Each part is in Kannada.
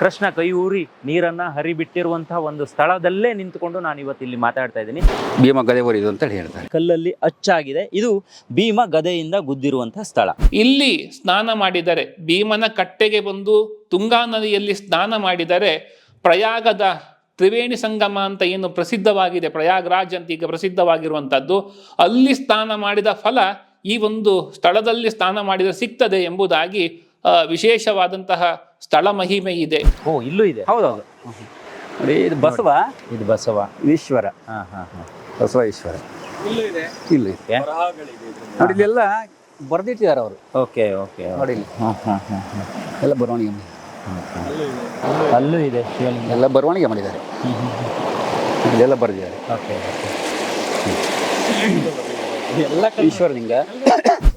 ಕೃಷ್ಣ ಕೈ ಊರಿ ನೀರನ್ನ ಹರಿಬಿಟ್ಟಿರುವಂತಹ ಒಂದು ಸ್ಥಳದಲ್ಲೇ ನಿಂತುಕೊಂಡು ನಾನು ಇವತ್ತು ಇಲ್ಲಿ ಮಾತಾಡ್ತಾ ಇದ್ದೀನಿ. ಭೀಮ ಗದೆ ಒರಿದು ಅಂತ ಹೇಳ್ತಾರೆ. ಕಲ್ಲಲ್ಲಿ ಅಚ್ಚಾಗಿದೆ. ಇದು ಭೀಮ ಗದೆಯಿಂದ ಗುದ್ದಿರುವಂತಹ ಸ್ಥಳ. ಇಲ್ಲಿ ಸ್ನಾನ ಮಾಡಿದರೆ ಭೀಮನ ಕಟ್ಟೆಗೆ ಬಂದು ತುಂಗಾ ನದಿಯಲ್ಲಿ ಸ್ನಾನ ಮಾಡಿದರೆ ಪ್ರಯಾಗದ ತ್ರಿವೇಣಿ ಸಂಗಮ ಅಂತ ಏನು ಪ್ರಸಿದ್ಧವಾಗಿದೆ ಪ್ರಯಾಗ್ರಾಜ್ ಅಂತ ಈಗ ಪ್ರಸಿದ್ಧವಾಗಿರುವಂಥದ್ದು ಅಲ್ಲಿ ಸ್ನಾನ ಮಾಡಿದ ಫಲ ಈ ಒಂದು ಸ್ಥಳದಲ್ಲಿ ಸ್ನಾನ ಮಾಡಿದರೆ ಸಿಗ್ತದೆ ಎಂಬುದಾಗಿ ವಿಶೇಷವಾದಂತಹ ಸ್ಥಳ ಮಹಿಮೆ ಇದೆ. ಓ ಇಲ್ಲೂ ಇದೆ. ಹೌದೌದು. ನೋಡಿ ಇದು ಬಸವ. ಇದು ಬಸವ. ಈಶ್ವರ. ಹಾ ಹಾ ಹಾ. ಬಸವ ಈಶ್ವರ. ಇಲ್ಲೂ ಇದೆ. ಓಕೆ ನೋಡಿ ಇಲ್ಲೆಲ್ಲ ಬರೆದಿಟ್ಟಿದ್ದಾರೆ ಅವರು. ಓಕೆ ಓಕೆ ನೋಡಿ ಇಲ್ಲಿ. ಹಾಂ ಹ್ಮ್ ಹ್ಮ್ ಹ್ಮ್ ಎಲ್ಲ ಬರವಣಿಗೆ ಅಲ್ಲೂ ಇದೆ. ಶಿವಲಿಂಗ. ಎಲ್ಲ ಬರವಣಿಗೆ ಮಾಡಿದ್ದಾರೆ. ಇಲ್ಲೆಲ್ಲ ಬರೆದಿದ್ದಾರೆ. ಓಕೆ ಈಶ್ವರಲಿಂಗ.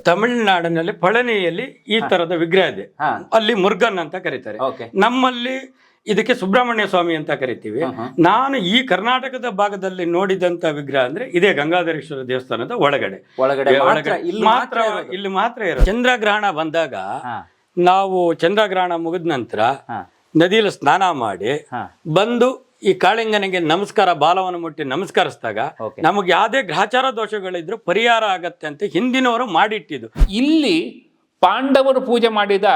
ತಮಿಳುನಾಡಿನಲ್ಲಿ ಪಳನಿಯಲ್ಲಿ ಈ ತರದ ವಿಗ್ರಹ ಇದೆ. ಅಲ್ಲಿ ಮುರುಗನ್ ಅಂತ ಕರೀತಾರೆ. ನಮ್ಮಲ್ಲಿ ಇದಕ್ಕೆ ಸುಬ್ರಹ್ಮಣ್ಯ ಸ್ವಾಮಿ ಅಂತ ಕರಿತೀವಿ. ನಾನು ಈ ಕರ್ನಾಟಕದ ಭಾಗದಲ್ಲಿ ನೋಡಿದಂತ ವಿಗ್ರಹ ಅಂದ್ರೆ ಇದೇ ಗಂಗಾಧರೇಶ್ವರ ದೇವಸ್ಥಾನದ ಒಳಗಡೆ. ಒಳಗಡೆ ಮಾತ್ರ ಇಲ್ಲಿ ಮಾತ್ರ ಮಾತ್ರ ಇಲ್ಲಿ ಮಾತ್ರ ಇರೋದು. ಚಂದ್ರಗ್ರಹಣ ಬಂದಾಗ ನಾವು ಚಂದ್ರಗ್ರಹಣ ಮುಗಿದ ನಂತರ ನದಿಯಲ್ಲಿ ಸ್ನಾನ ಮಾಡಿ ಬಂದು ಈ ಕಾಳಿಂಗನಿಗೆ ನಮಸ್ಕಾರ ಬಾಲವನ್ನು ಮುಟ್ಟಿ ನಮಸ್ಕರಿಸಿದಾಗ ನಮಗೆ ಯಾವುದೇ ಗ್ರಹಚಾರ ದೋಷಗಳಿದ್ರು ಪರಿಹಾರ ಆಗತ್ತೆ ಅಂತ ಹಿಂದಿನವರು ಮಾಡಿಟ್ಟಿದ್ದು. ಇಲ್ಲಿ ಪಾಂಡವರು ಪೂಜೆ ಮಾಡಿದ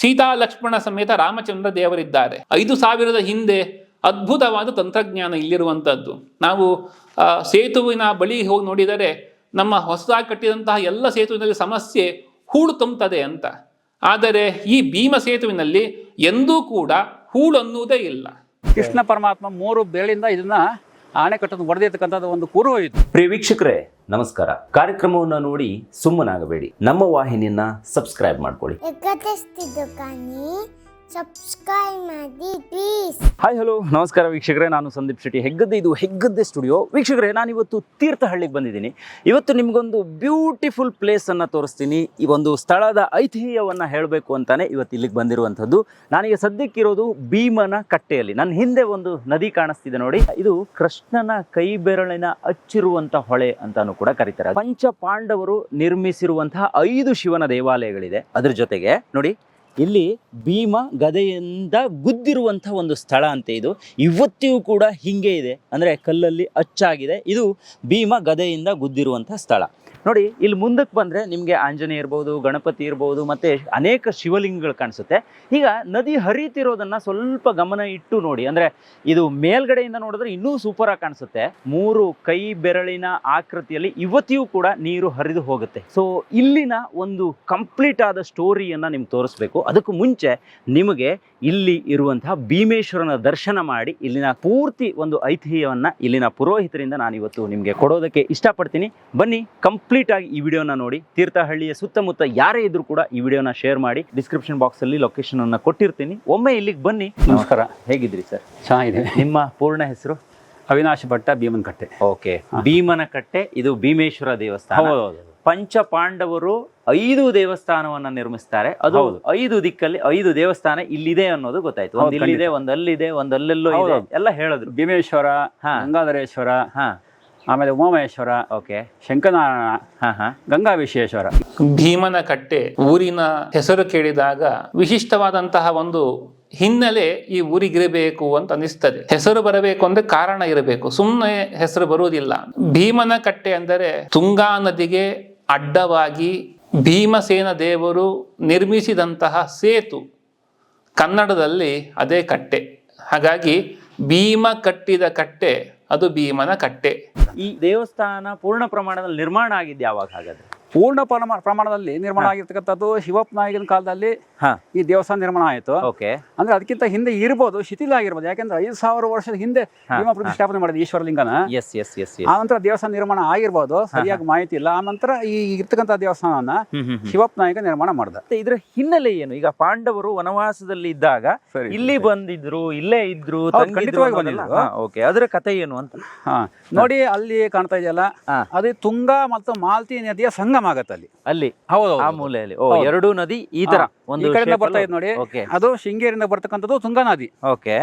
ಸೀತಾ ಲಕ್ಷ್ಮಣ ಸಮೇತ ರಾಮಚಂದ್ರ ದೇವರಿದ್ದಾರೆ. ಐದು ಸಾವಿರದ ಹಿಂದೆ ಅದ್ಭುತವಾದ ತಂತ್ರಜ್ಞಾನ ಇಲ್ಲಿರುವಂಥದ್ದು ನಾವು ಸೇತುವಿನ ಬಳಿ ಹೋಗಿ ನೋಡಿದರೆ ನಮ್ಮ ಹೊಸದಾಗಿ ಕಟ್ಟಿದಂತಹ ಎಲ್ಲ ಸೇತುವಿನಲ್ಲಿ ಸಮಸ್ಯೆ ಹೂಳು ತುಂಬುತ್ತದೆ ಅಂತ. ಆದರೆ ಈ ಭೀಮ ಸೇತುವಿನಲ್ಲಿ ಎಂದೂ ಕೂಡ ಹೂಳು ಅನ್ನುವುದೇ ಇಲ್ಲ. ಕೃಷ್ಣ ಪರಮಾತ್ಮ ಮೂರು ಬೇಳಿಂದ ಇದನ್ನ ಆಣೆಕಟ್ಟನ್ನು ಹೊಡೆದಿರ್ತಕ್ಕಂಥದ್ದು ಒಂದು ಕೂರು ಇದು. ಪ್ರಿಯ ವೀಕ್ಷಕರೇ ನಮಸ್ಕಾರ. ಕಾರ್ಯಕ್ರಮವನ್ನು ನೋಡಿ ಸುಮ್ಮನಾಗಬೇಡಿ. ನಮ್ಮ ವಾಹಿನಿಯನ್ನ ಸಬ್ಸ್ಕ್ರೈಬ್ ಮಾಡ್ಕೊಳ್ಳಿ. ಸಬ್ಸ್ಕ್ರೈಬ್ ಮಾಡಿ ಪ್ಲೀಸ್ ಹಾಯ್ ಹಲೋ ನಮಸ್ಕಾರ ವೀಕ್ಷಕರೇ, ನಾನು ಸಂದೀಪ್ ಶೆಟ್ಟಿ. ಹೆಗ್ಗದ್ದೆ ಇದು ಹೆಗ್ಗದ್ದೆ ಸ್ಟುಡಿಯೋ ವೀಕ್ಷಕರೇ ನಾನು ಇವತ್ತು ತೀರ್ಥಹಳ್ಳಿಗೆ ಬಂದಿದ್ದೀನಿ. ಇವತ್ತು ನಿಮಗೊಂದು ಬ್ಯೂಟಿಫುಲ್ ಪ್ಲೇಸನ್ನು ತೋರಿಸ್ತೀನಿ. ಈ ಒಂದು ಸ್ಥಳದ ಐತಿಹ್ಯವನ್ನು ಹೇಳಬೇಕು ಅಂತಾನೆ ಇವತ್ತು ಇಲ್ಲಿಗೆ ಬಂದಿರುವಂಥದ್ದು. ನನಗೆ ಸದ್ಯಕ್ಕಿರೋದು ಭೀಮನ ಕಟ್ಟೆಯಲ್ಲಿ. ನನ್ನ ಹಿಂದೆ ಒಂದು ನದಿ ಕಾಣಿಸ್ತಿದೆ ನೋಡಿ. ಇದು ಕೃಷ್ಣನ ಕೈ ಬೆರಳಿನ ಅಚ್ಚಿರುವಂಥ ಹೊಳೆ ಅಂತಾನು ಕೂಡ ಕರೀತಾರೆ. ಪಂಚ ಪಾಂಡವರು ನಿರ್ಮಿಸಿರುವಂತಹ ಐದು ಶಿವನ ದೇವಾಲಯಗಳಿದೆ. ಅದ್ರ ಜೊತೆಗೆ, ನೋಡಿ ಇಲ್ಲಿ ಭೀಮ ಗದೆಯಿಂದ ಗುದ್ದಿರುವಂಥ ಒಂದು ಸ್ಥಳ ಅಂತೆ ಇದು. ಇವತ್ತಿಗೂ ಕೂಡ ಹಿಂಗೆ ಇದೆ. ಅಂದರೆ ಕಲ್ಲಲ್ಲಿ ಅಚ್ಚಾಗಿದೆ. ಇದು ಭೀಮ ಗದೆಯಿಂದ ಗುದ್ದಿರುವಂಥ ಸ್ಥಳ. ನೋಡಿ, ಇಲ್ಲಿ ಮುಂದಕ್ಕೆ ಬಂದರೆ ನಿಮಗೆ ಆಂಜನೇಯ ಇರ್ಬೋದು, ಗಣಪತಿ ಇರ್ಬೋದು, ಮತ್ತು ಅನೇಕ ಶಿವಲಿಂಗಗಳು ಕಾಣಿಸುತ್ತೆ. ಈಗ ನದಿ ಹರಿತಿರೋದನ್ನು ಸ್ವಲ್ಪ ಗಮನ ಇಟ್ಟು ನೋಡಿ. ಅಂದರೆ ಇದು ಮೇಲ್ಗಡೆಯಿಂದ ನೋಡಿದ್ರೆ ಇನ್ನೂ ಸೂಪರಾಗಿ ಕಾಣಿಸುತ್ತೆ. ಮೂರು ಕೈ ಬೆರಳಿನ ಆಕೃತಿಯಲ್ಲಿ ಇವತ್ತಿಯೂ ಕೂಡ ನೀರು ಹರಿದು ಹೋಗುತ್ತೆ. ಸೊ ಇಲ್ಲಿನ ಒಂದು ಕಂಪ್ಲೀಟ್ ಆದ ಸ್ಟೋರಿಯನ್ನು ನಿಮ್ಗೆ ತೋರಿಸ್ಬೇಕು. ಅದಕ್ಕೂ ಮುಂಚೆ ನಿಮಗೆ ಇಲ್ಲಿ ಇರುವಂತಹ ಭೀಮೇಶ್ವರನ ದರ್ಶನ ಮಾಡಿ ಇಲ್ಲಿನ ಪೂರ್ತಿ ಒಂದು ಐತಿಹ್ಯವನ್ನು ಇಲ್ಲಿನ ಪುರೋಹಿತರಿಂದ ನಾನು ಇವತ್ತು ನಿಮಗೆ ಕೊಡೋದಕ್ಕೆ ಇಷ್ಟಪಡ್ತೀನಿ. ಬನ್ನಿ ಕಂಪ್ಲೀಟ್ ಆಗಿ ಈ ವಿಡಿಯೋನ ನೋಡಿ. ತೀರ್ಥಹಳ್ಳಿಯ ಸುತ್ತಮುತ್ತ ಯಾರೇ ಇದ್ರೂ ಕೂಡ ಈ ವಿಡಿಯೋನ ಶೇರ್ ಮಾಡಿ. ಡಿಸ್ಕ್ರಿಪ್ಷನ್ ಬಾಕ್ಸ್ ಅಲ್ಲಿ ಲೊಕೇಶನ್ ಅನ್ನು ಕೊಟ್ಟಿರ್ತೀನಿ. ಒಮ್ಮೆ ಇಲ್ಲಿಗೆ ಬನ್ನಿ. ನಮಸ್ಕಾರ. ಹೇಗಿದ್ರಿ ಸರ್? ಚೆನ್ನಾಗಿದೆ. ನಿಮ್ಮ ಪೂರ್ಣ ಹೆಸರು? ಅವಿನಾಶ್ ಭಟ್ಟ ಭೀಮನಕಟ್ಟೆ. ಓಕೆ ಭೀಮನಕಟ್ಟೆ ಇದು ಭೀಮೇಶ್ವರ ದೇವಸ್ಥಾನ. ಹೌದೌದು. ಪಂಚ ಪಾಂಡವರು ಐದು ದೇವಸ್ಥಾನವನ್ನ ನಿರ್ಮಿಸ್ತಾರೆ. ಅದು ಹೌದು. ಐದು ದಿಕ್ಕಲ್ಲಿ ಐದು ದೇವಸ್ಥಾನ ಇಲ್ಲಿದೆ ಅನ್ನೋದು ಗೊತ್ತಾಯ್ತು. ಒಂದ್ ಇಲ್ಲಿದೆ ಒಂದ್ ಅಲ್ಲಿದೆ ಒಂದ್ ಅಲ್ಲೆಲ್ಲೋ ಇದೆ. ಎಲ್ಲ ಹೇಳಿದ್ರು. ಭೀಮೇಶ್ವರ ಹಾ. ಗಂಗಾಧರೇಶ್ವರ ಹಾ. ಆಮೇಲೆ ಉಮಾಮಹೇಶ್ವರ ಓಕೆ. ಶಂಕನಾರಾಯಣ ಹಾ ಹಾ. ಗಂಗಾ ವಿಶ್ವೇಶ್ವರ ಭೀಮನ ಕಟ್ಟೆ ಊರಿನ ಹೆಸರು ಕೇಳಿದಾಗ ವಿಶಿಷ್ಟವಾದಂತಹ ಒಂದು ಹಿನ್ನೆಲೆ ಈ ಊರಿಗಿರಬೇಕು ಅಂತ ಅನಿಸ್ತದೆ ಹೆಸರು ಬರಬೇಕು ಅಂದ್ರೆ ಕಾರಣ ಇರಬೇಕು. ಸುಮ್ಮನೆ ಹೆಸರು ಬರುವುದಿಲ್ಲ. ಭೀಮನ ಕಟ್ಟೆ ಅಂದರೆ ತುಂಗಾ ನದಿಗೆ ಅಡ್ಡವಾಗಿ ಭೀಮಸೇನ ದೇವರು ನಿರ್ಮಿಸಿದಂತಹ ಸೇತು ಕನ್ನಡದಲ್ಲಿ ಅದೇ ಕಟ್ಟೆ. ಹಾಗಾಗಿ ಭೀಮ ಕಟ್ಟಿದ ಕಟ್ಟೆ, ಅದು ಭೀಮನ ಕಟ್ಟೆ. ಈ ದೇವಸ್ಥಾನ ಪೂರ್ಣ ಪ್ರಮಾಣದಲ್ಲಿ ನಿರ್ಮಾಣ ಆಗಿದ್ದು ಯಾವಾಗ ಹಾಗಾದ್ರೆ? ಪೂರ್ಣ ಪ್ರಮಾಣ ಪ್ರಮಾಣದಲ್ಲಿ ನಿರ್ಮಾಣ ಆಗಿರ್ತಕ್ಕಂಥದ್ದು ಶಿವಪ್ಪ ನಾಯಕನ ಕಾಲದಲ್ಲಿ ಈ ದೇವಸ್ಥಾನ ನಿರ್ಮಾಣ ಆಯಿತು. ಓಕೆ. ಅಂದ್ರೆ ಅದಕ್ಕಿಂತ ಹಿಂದೆ ಇರ್ಬೋದು ಶಿಥಿಲ ಆಗಿರ್ಬೋದು. ಯಾಕಂದ್ರೆ ಐದು ಸಾವಿರ ವರ್ಷದ ಹಿಂದೆ ಭೀಮ ಪ್ರತಿಷ್ಠಾಪನೆ ಮಾಡಿದ ಈಶ್ವರಲಿಂಗನ. ಎಸ್ ಎಸ್ ಎಸ್ ಆ ನಂತರ ದೇವಸ್ಥಾನ ನಿರ್ಮಾಣ ಆಗಿರ್ಬೋದು ಸರಿಯಾಗಿ ಮಾಹಿತಿ ಇಲ್ಲ. ಆ ನಂತರ ಈ ಇರ್ತಕ್ಕಂಥ ಹ್ಮ್ ಶಿವಪ್ಪ ನಾಯಕ ನಿರ್ಮಾಣ ಮಾಡ್ದ. ಇದ್ರ ಹಿನ್ನೆಲೆ ಏನು? ಈಗ ಪಾಂಡವರು ವನವಾಸದಲ್ಲಿ ಇದ್ದಾಗ ಇಲ್ಲಿ ಬಂದಿದ್ರು ಇಲ್ಲೇ ಇದ್ರು ಖಂಡಿತವಾಗಿ ಬಂದಿದ್ರು. ಓಕೆ. ಅದರ ಕಥೆ ಏನು ಅಂತ? ನೋಡಿ ಅಲ್ಲಿ ಕಾಣ್ತಾ ಇದೆಯಲ್ಲ ಅದೇ ಅದು ತುಂಗಾ ಮತ್ತು ಮಾಲ್ತಿ ನದಿಯ ಸಂಗಮ. ಆಗತ್ತೆ ಅಲ್ಲಿ. ಅಲ್ಲಿ ಹೌದು ಆ ಮೂಲೆಯಲ್ಲಿ. ಓ ಹೌದು. ಎರಡು ನದಿ ಈ ತರ ಒಂದು ಈ ಕಡೆಯಿಂದ shape ಬರ್ತಾ ಅಲ್ಲೂ- ಇದೆ ನೋಡಿ. ಓಕೆ. ಅದು ಶೃಂಗೇರಿಯಿಂದ ಬರ್ತಕ್ಕಂಥದ್ದು ತುಂಗಾ ನದಿ. ಓಕೆ.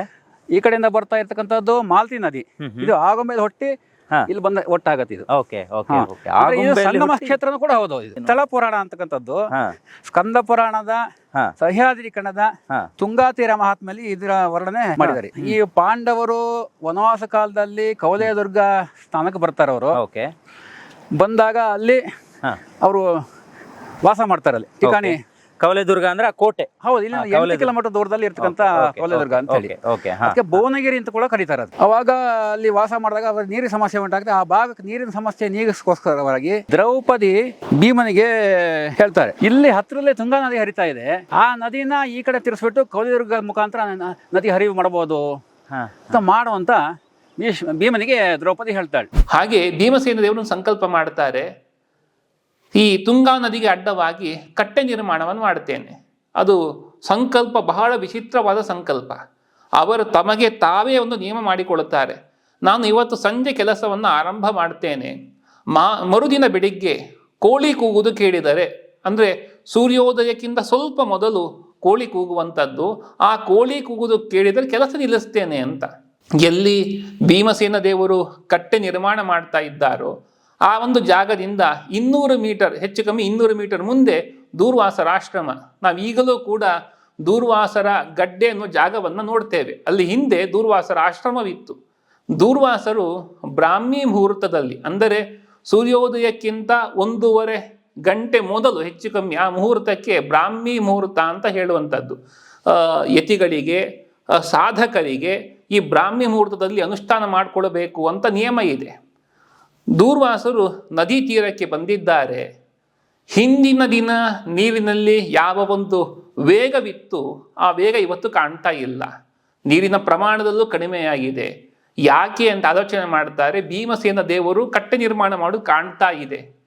ಈ ಕಡೆಯಿಂದ ಬರ್ತಾ ಇರ್ತಕ್ಕಂಥದ್ದು ಮಾಲ್ತಿ ನದಿ. ಹ್ಮ್ ಹ್ಮ್. ಇದು ಆಗೊಂಬೇಲ್ ಹೊಟ್ಟಿ ಹಾ. ಇಲ್ಲಿ ಬಂದ ಒಟ್ಟಾಗತ್ತೆ ಇದು. ಓಕೆ ಓಕೆ ಹಾ. ಓಕೆ. ಅಂದ್ರೆ ಇದು ಸಂಗಮ ಕ್ಷೇತ್ರ ಕ್ಷೇತ್ರನೂ ಕೂಡ ಹೌದು. ಇದು ಸ್ಥಳ ಪುರಾಣ ಅಂತಕ್ಕಂಥದ್ದು. ಹಾ. ಸ್ಕಂದ ಪುರಾಣದ ಹಾ. ಸಹ್ಯಾದ್ರಿ ಕಣದ ಹಾ ತುಂಗಾತೀರ ಮಹಾತ್ಮೆಯಲ್ಲಿ ಇದರ ವರ್ಣನೆ ಮಾಡಿದ್ದಾರೆ. ಈ ಪಾಂಡವರು ವನವಾಸ ಕಾಲದಲ್ಲಿ ಕವಲೇದುರ್ಗ ಸ್ಥಾನಕ್ಕೆ ಬರ್ತಾರವರು. ಓಕೆ. ಬಂದಾಗ ಅಲ್ಲಿ ಅವರು ವಾಸ ಮಾಡ್ತಾರೆ ಅಲ್ಲಿ ಠಿಕಾಣಿ. ಕವಲೆದುರ್ಗ ಅಂದ್ರೆ ಆ ಕೋಟೆ. ಹೌದು ಇಲ್ಲಿ ಎಂಟು ಕಿಲೋಮೀಟರ್ ದೂರದಲ್ಲಿ ಇರ್ತಕ್ಕಂಥ ಕವಲೇದುರ್ಗ ಅಂತ ಹೇಳಿ. ಓಕೆ ಓಕೆ ಹಾ ಅದಕ್ಕೆ ಭುವನಗಿರಿ ಅಂತ ಕೂಡ ಕರೀತಾರೆ ಅದು. ಅವಾಗ ಅಲ್ಲಿ ವಾಸ ಮಾಡಿದಾಗ ಅವ್ರ ನೀರಿನ ಸಮಸ್ಯೆ ಉಂಟಾಗುತ್ತೆ ಆ ಭಾಗಕ್ಕೆ ನೀರಿನ ಸಮಸ್ಯೆ ನೀಗಿಸ್ಕೋಸ್ಕರವಾಗಿ ದ್ರೌಪದಿ ಭೀಮನಿಗೆ ಹೇಳ್ತಾರೆ. ಇಲ್ಲಿ ಹತ್ರದಲ್ಲೇ ತುಂಗಾ ನದಿ ಹರಿತಾ ಇದೆ. ಆ ನದಿನ ಈ ಕಡೆ ತಿರ್ಸ್ಬಿಟ್ಟು ಕವಲೇದುರ್ಗ ಮುಖಾಂತರ ನದಿ ಹರಿವು ಮಾಡಬಹುದು ಅಂತ ಮಾಡುವಂತ ಭೀಮನಿಗೆ ದ್ರೌಪದಿ ಹೇಳ್ತಾಳೆ. ಹಾಗೆ ಭೀಮಸೇನ ದೇವರು ಸಂಕಲ್ಪ ಮಾಡ್ತಾರೆ. ಈ ತುಂಗಾ ನದಿಗೆ ಅಡ್ಡವಾಗಿ ಕಟ್ಟೆ ನಿರ್ಮಾಣವನ್ನು ಮಾಡುತ್ತೇನೆ. ಅದು ಸಂಕಲ್ಪ, ಬಹಳ ವಿಚಿತ್ರವಾದ ಸಂಕಲ್ಪ. ಅವರು ತಮಗೆ ತಾವೇ ಒಂದು ನಿಯಮ ಮಾಡಿಕೊಳ್ಳುತ್ತಾರೆ. ನಾನು ಇವತ್ತು ಸಂಜೆ ಕೆಲಸವನ್ನು ಆರಂಭ ಮಾಡ್ತೇನೆ. ಮಾ, ಮರುದಿನ ಬೆಳಿಗ್ಗೆ ಕೋಳಿ ಕೂಗುವುದು ಕೇಳಿದರೆ, ಅಂದರೆ ಸೂರ್ಯೋದಯಕ್ಕಿಂತ ಸ್ವಲ್ಪ ಮೊದಲು ಕೋಳಿ ಕೂಗುವಂಥದ್ದು, ಆ ಕೋಳಿ ಕೂಗುವುದು ಕೇಳಿದರೆ ಕೆಲಸ ನಿಲ್ಲಿಸ್ತೇನೆ ಅಂತ. ಎಲ್ಲಿ ಭೀಮಸೇನ ದೇವರು ಕಟ್ಟೆ ನಿರ್ಮಾಣ ಮಾಡ್ತಾ ಇದ್ದಾರೋ ಆ ಒಂದು ಜಾಗದಿಂದ ಇನ್ನೂರು ಮೀಟರ್, ಹೆಚ್ಚು ಕಮ್ಮಿ ಇನ್ನೂರು ಮೀಟರ್ ಮುಂದೆ ದೂರ್ವಾಸರ ಆಶ್ರಮ ನಾವು ಈಗಲೂ ಕೂಡ ದೂರ್ವಾಸರ ಗಡ್ಡೆ ಅನ್ನೋ ಜಾಗವನ್ನು ನೋಡ್ತೇವೆ. ಅಲ್ಲಿ ಹಿಂದೆ ದೂರ್ವಾಸರ ಆಶ್ರಮವಿತ್ತು ದೂರ್ವಾಸರು ಬ್ರಾಹ್ಮಿ ಮುಹೂರ್ತದಲ್ಲಿ, ಅಂದರೆ ಸೂರ್ಯೋದಯಕ್ಕಿಂತ ಒಂದೂವರೆ ಗಂಟೆ ಮೊದಲು, ಹೆಚ್ಚು ಕಮ್ಮಿ ಆ ಮುಹೂರ್ತಕ್ಕೆ ಬ್ರಾಹ್ಮಿ ಮುಹೂರ್ತ ಅಂತ ಹೇಳುವಂಥದ್ದು. ಯತಿಗಳಿಗೆ ಸಾಧಕರಿಗೆ ಈ ಬ್ರಾಹ್ಮಿ ಮುಹೂರ್ತದಲ್ಲಿ ಅನುಷ್ಠಾನ ಮಾಡಿಕೊಳ್ಳಬೇಕು ಅಂತ ನಿಯಮ ಇದೆ. ದೂರ್ವಾಸರು ನದಿ ತೀರಕ್ಕೆ ಬಂದಿದ್ದಾರೆ. ಹಿಂದಿನ ದಿನ ನೀರಿನಲ್ಲಿ ಯಾವ ಒಂದು ವೇಗವಿತ್ತು, ಆ ವೇಗ ಇವತ್ತು ಕಾಣ್ತಾ ಇಲ್ಲ. ನೀರಿನ ಪ್ರಮಾಣದಲ್ಲೂ ಕಡಿಮೆಯಾಗಿದೆ. ಯಾಕೆ ಅಂತ ಆಲೋಚನೆ ಮಾಡ್ತಾರೆ, ಭೀಮಸೇನ ದೇವರು ಕಟ್ಟೆ ನಿರ್ಮಾಣ ಮಾಡು ಕಾಣ್ತಾ ಇದೆ.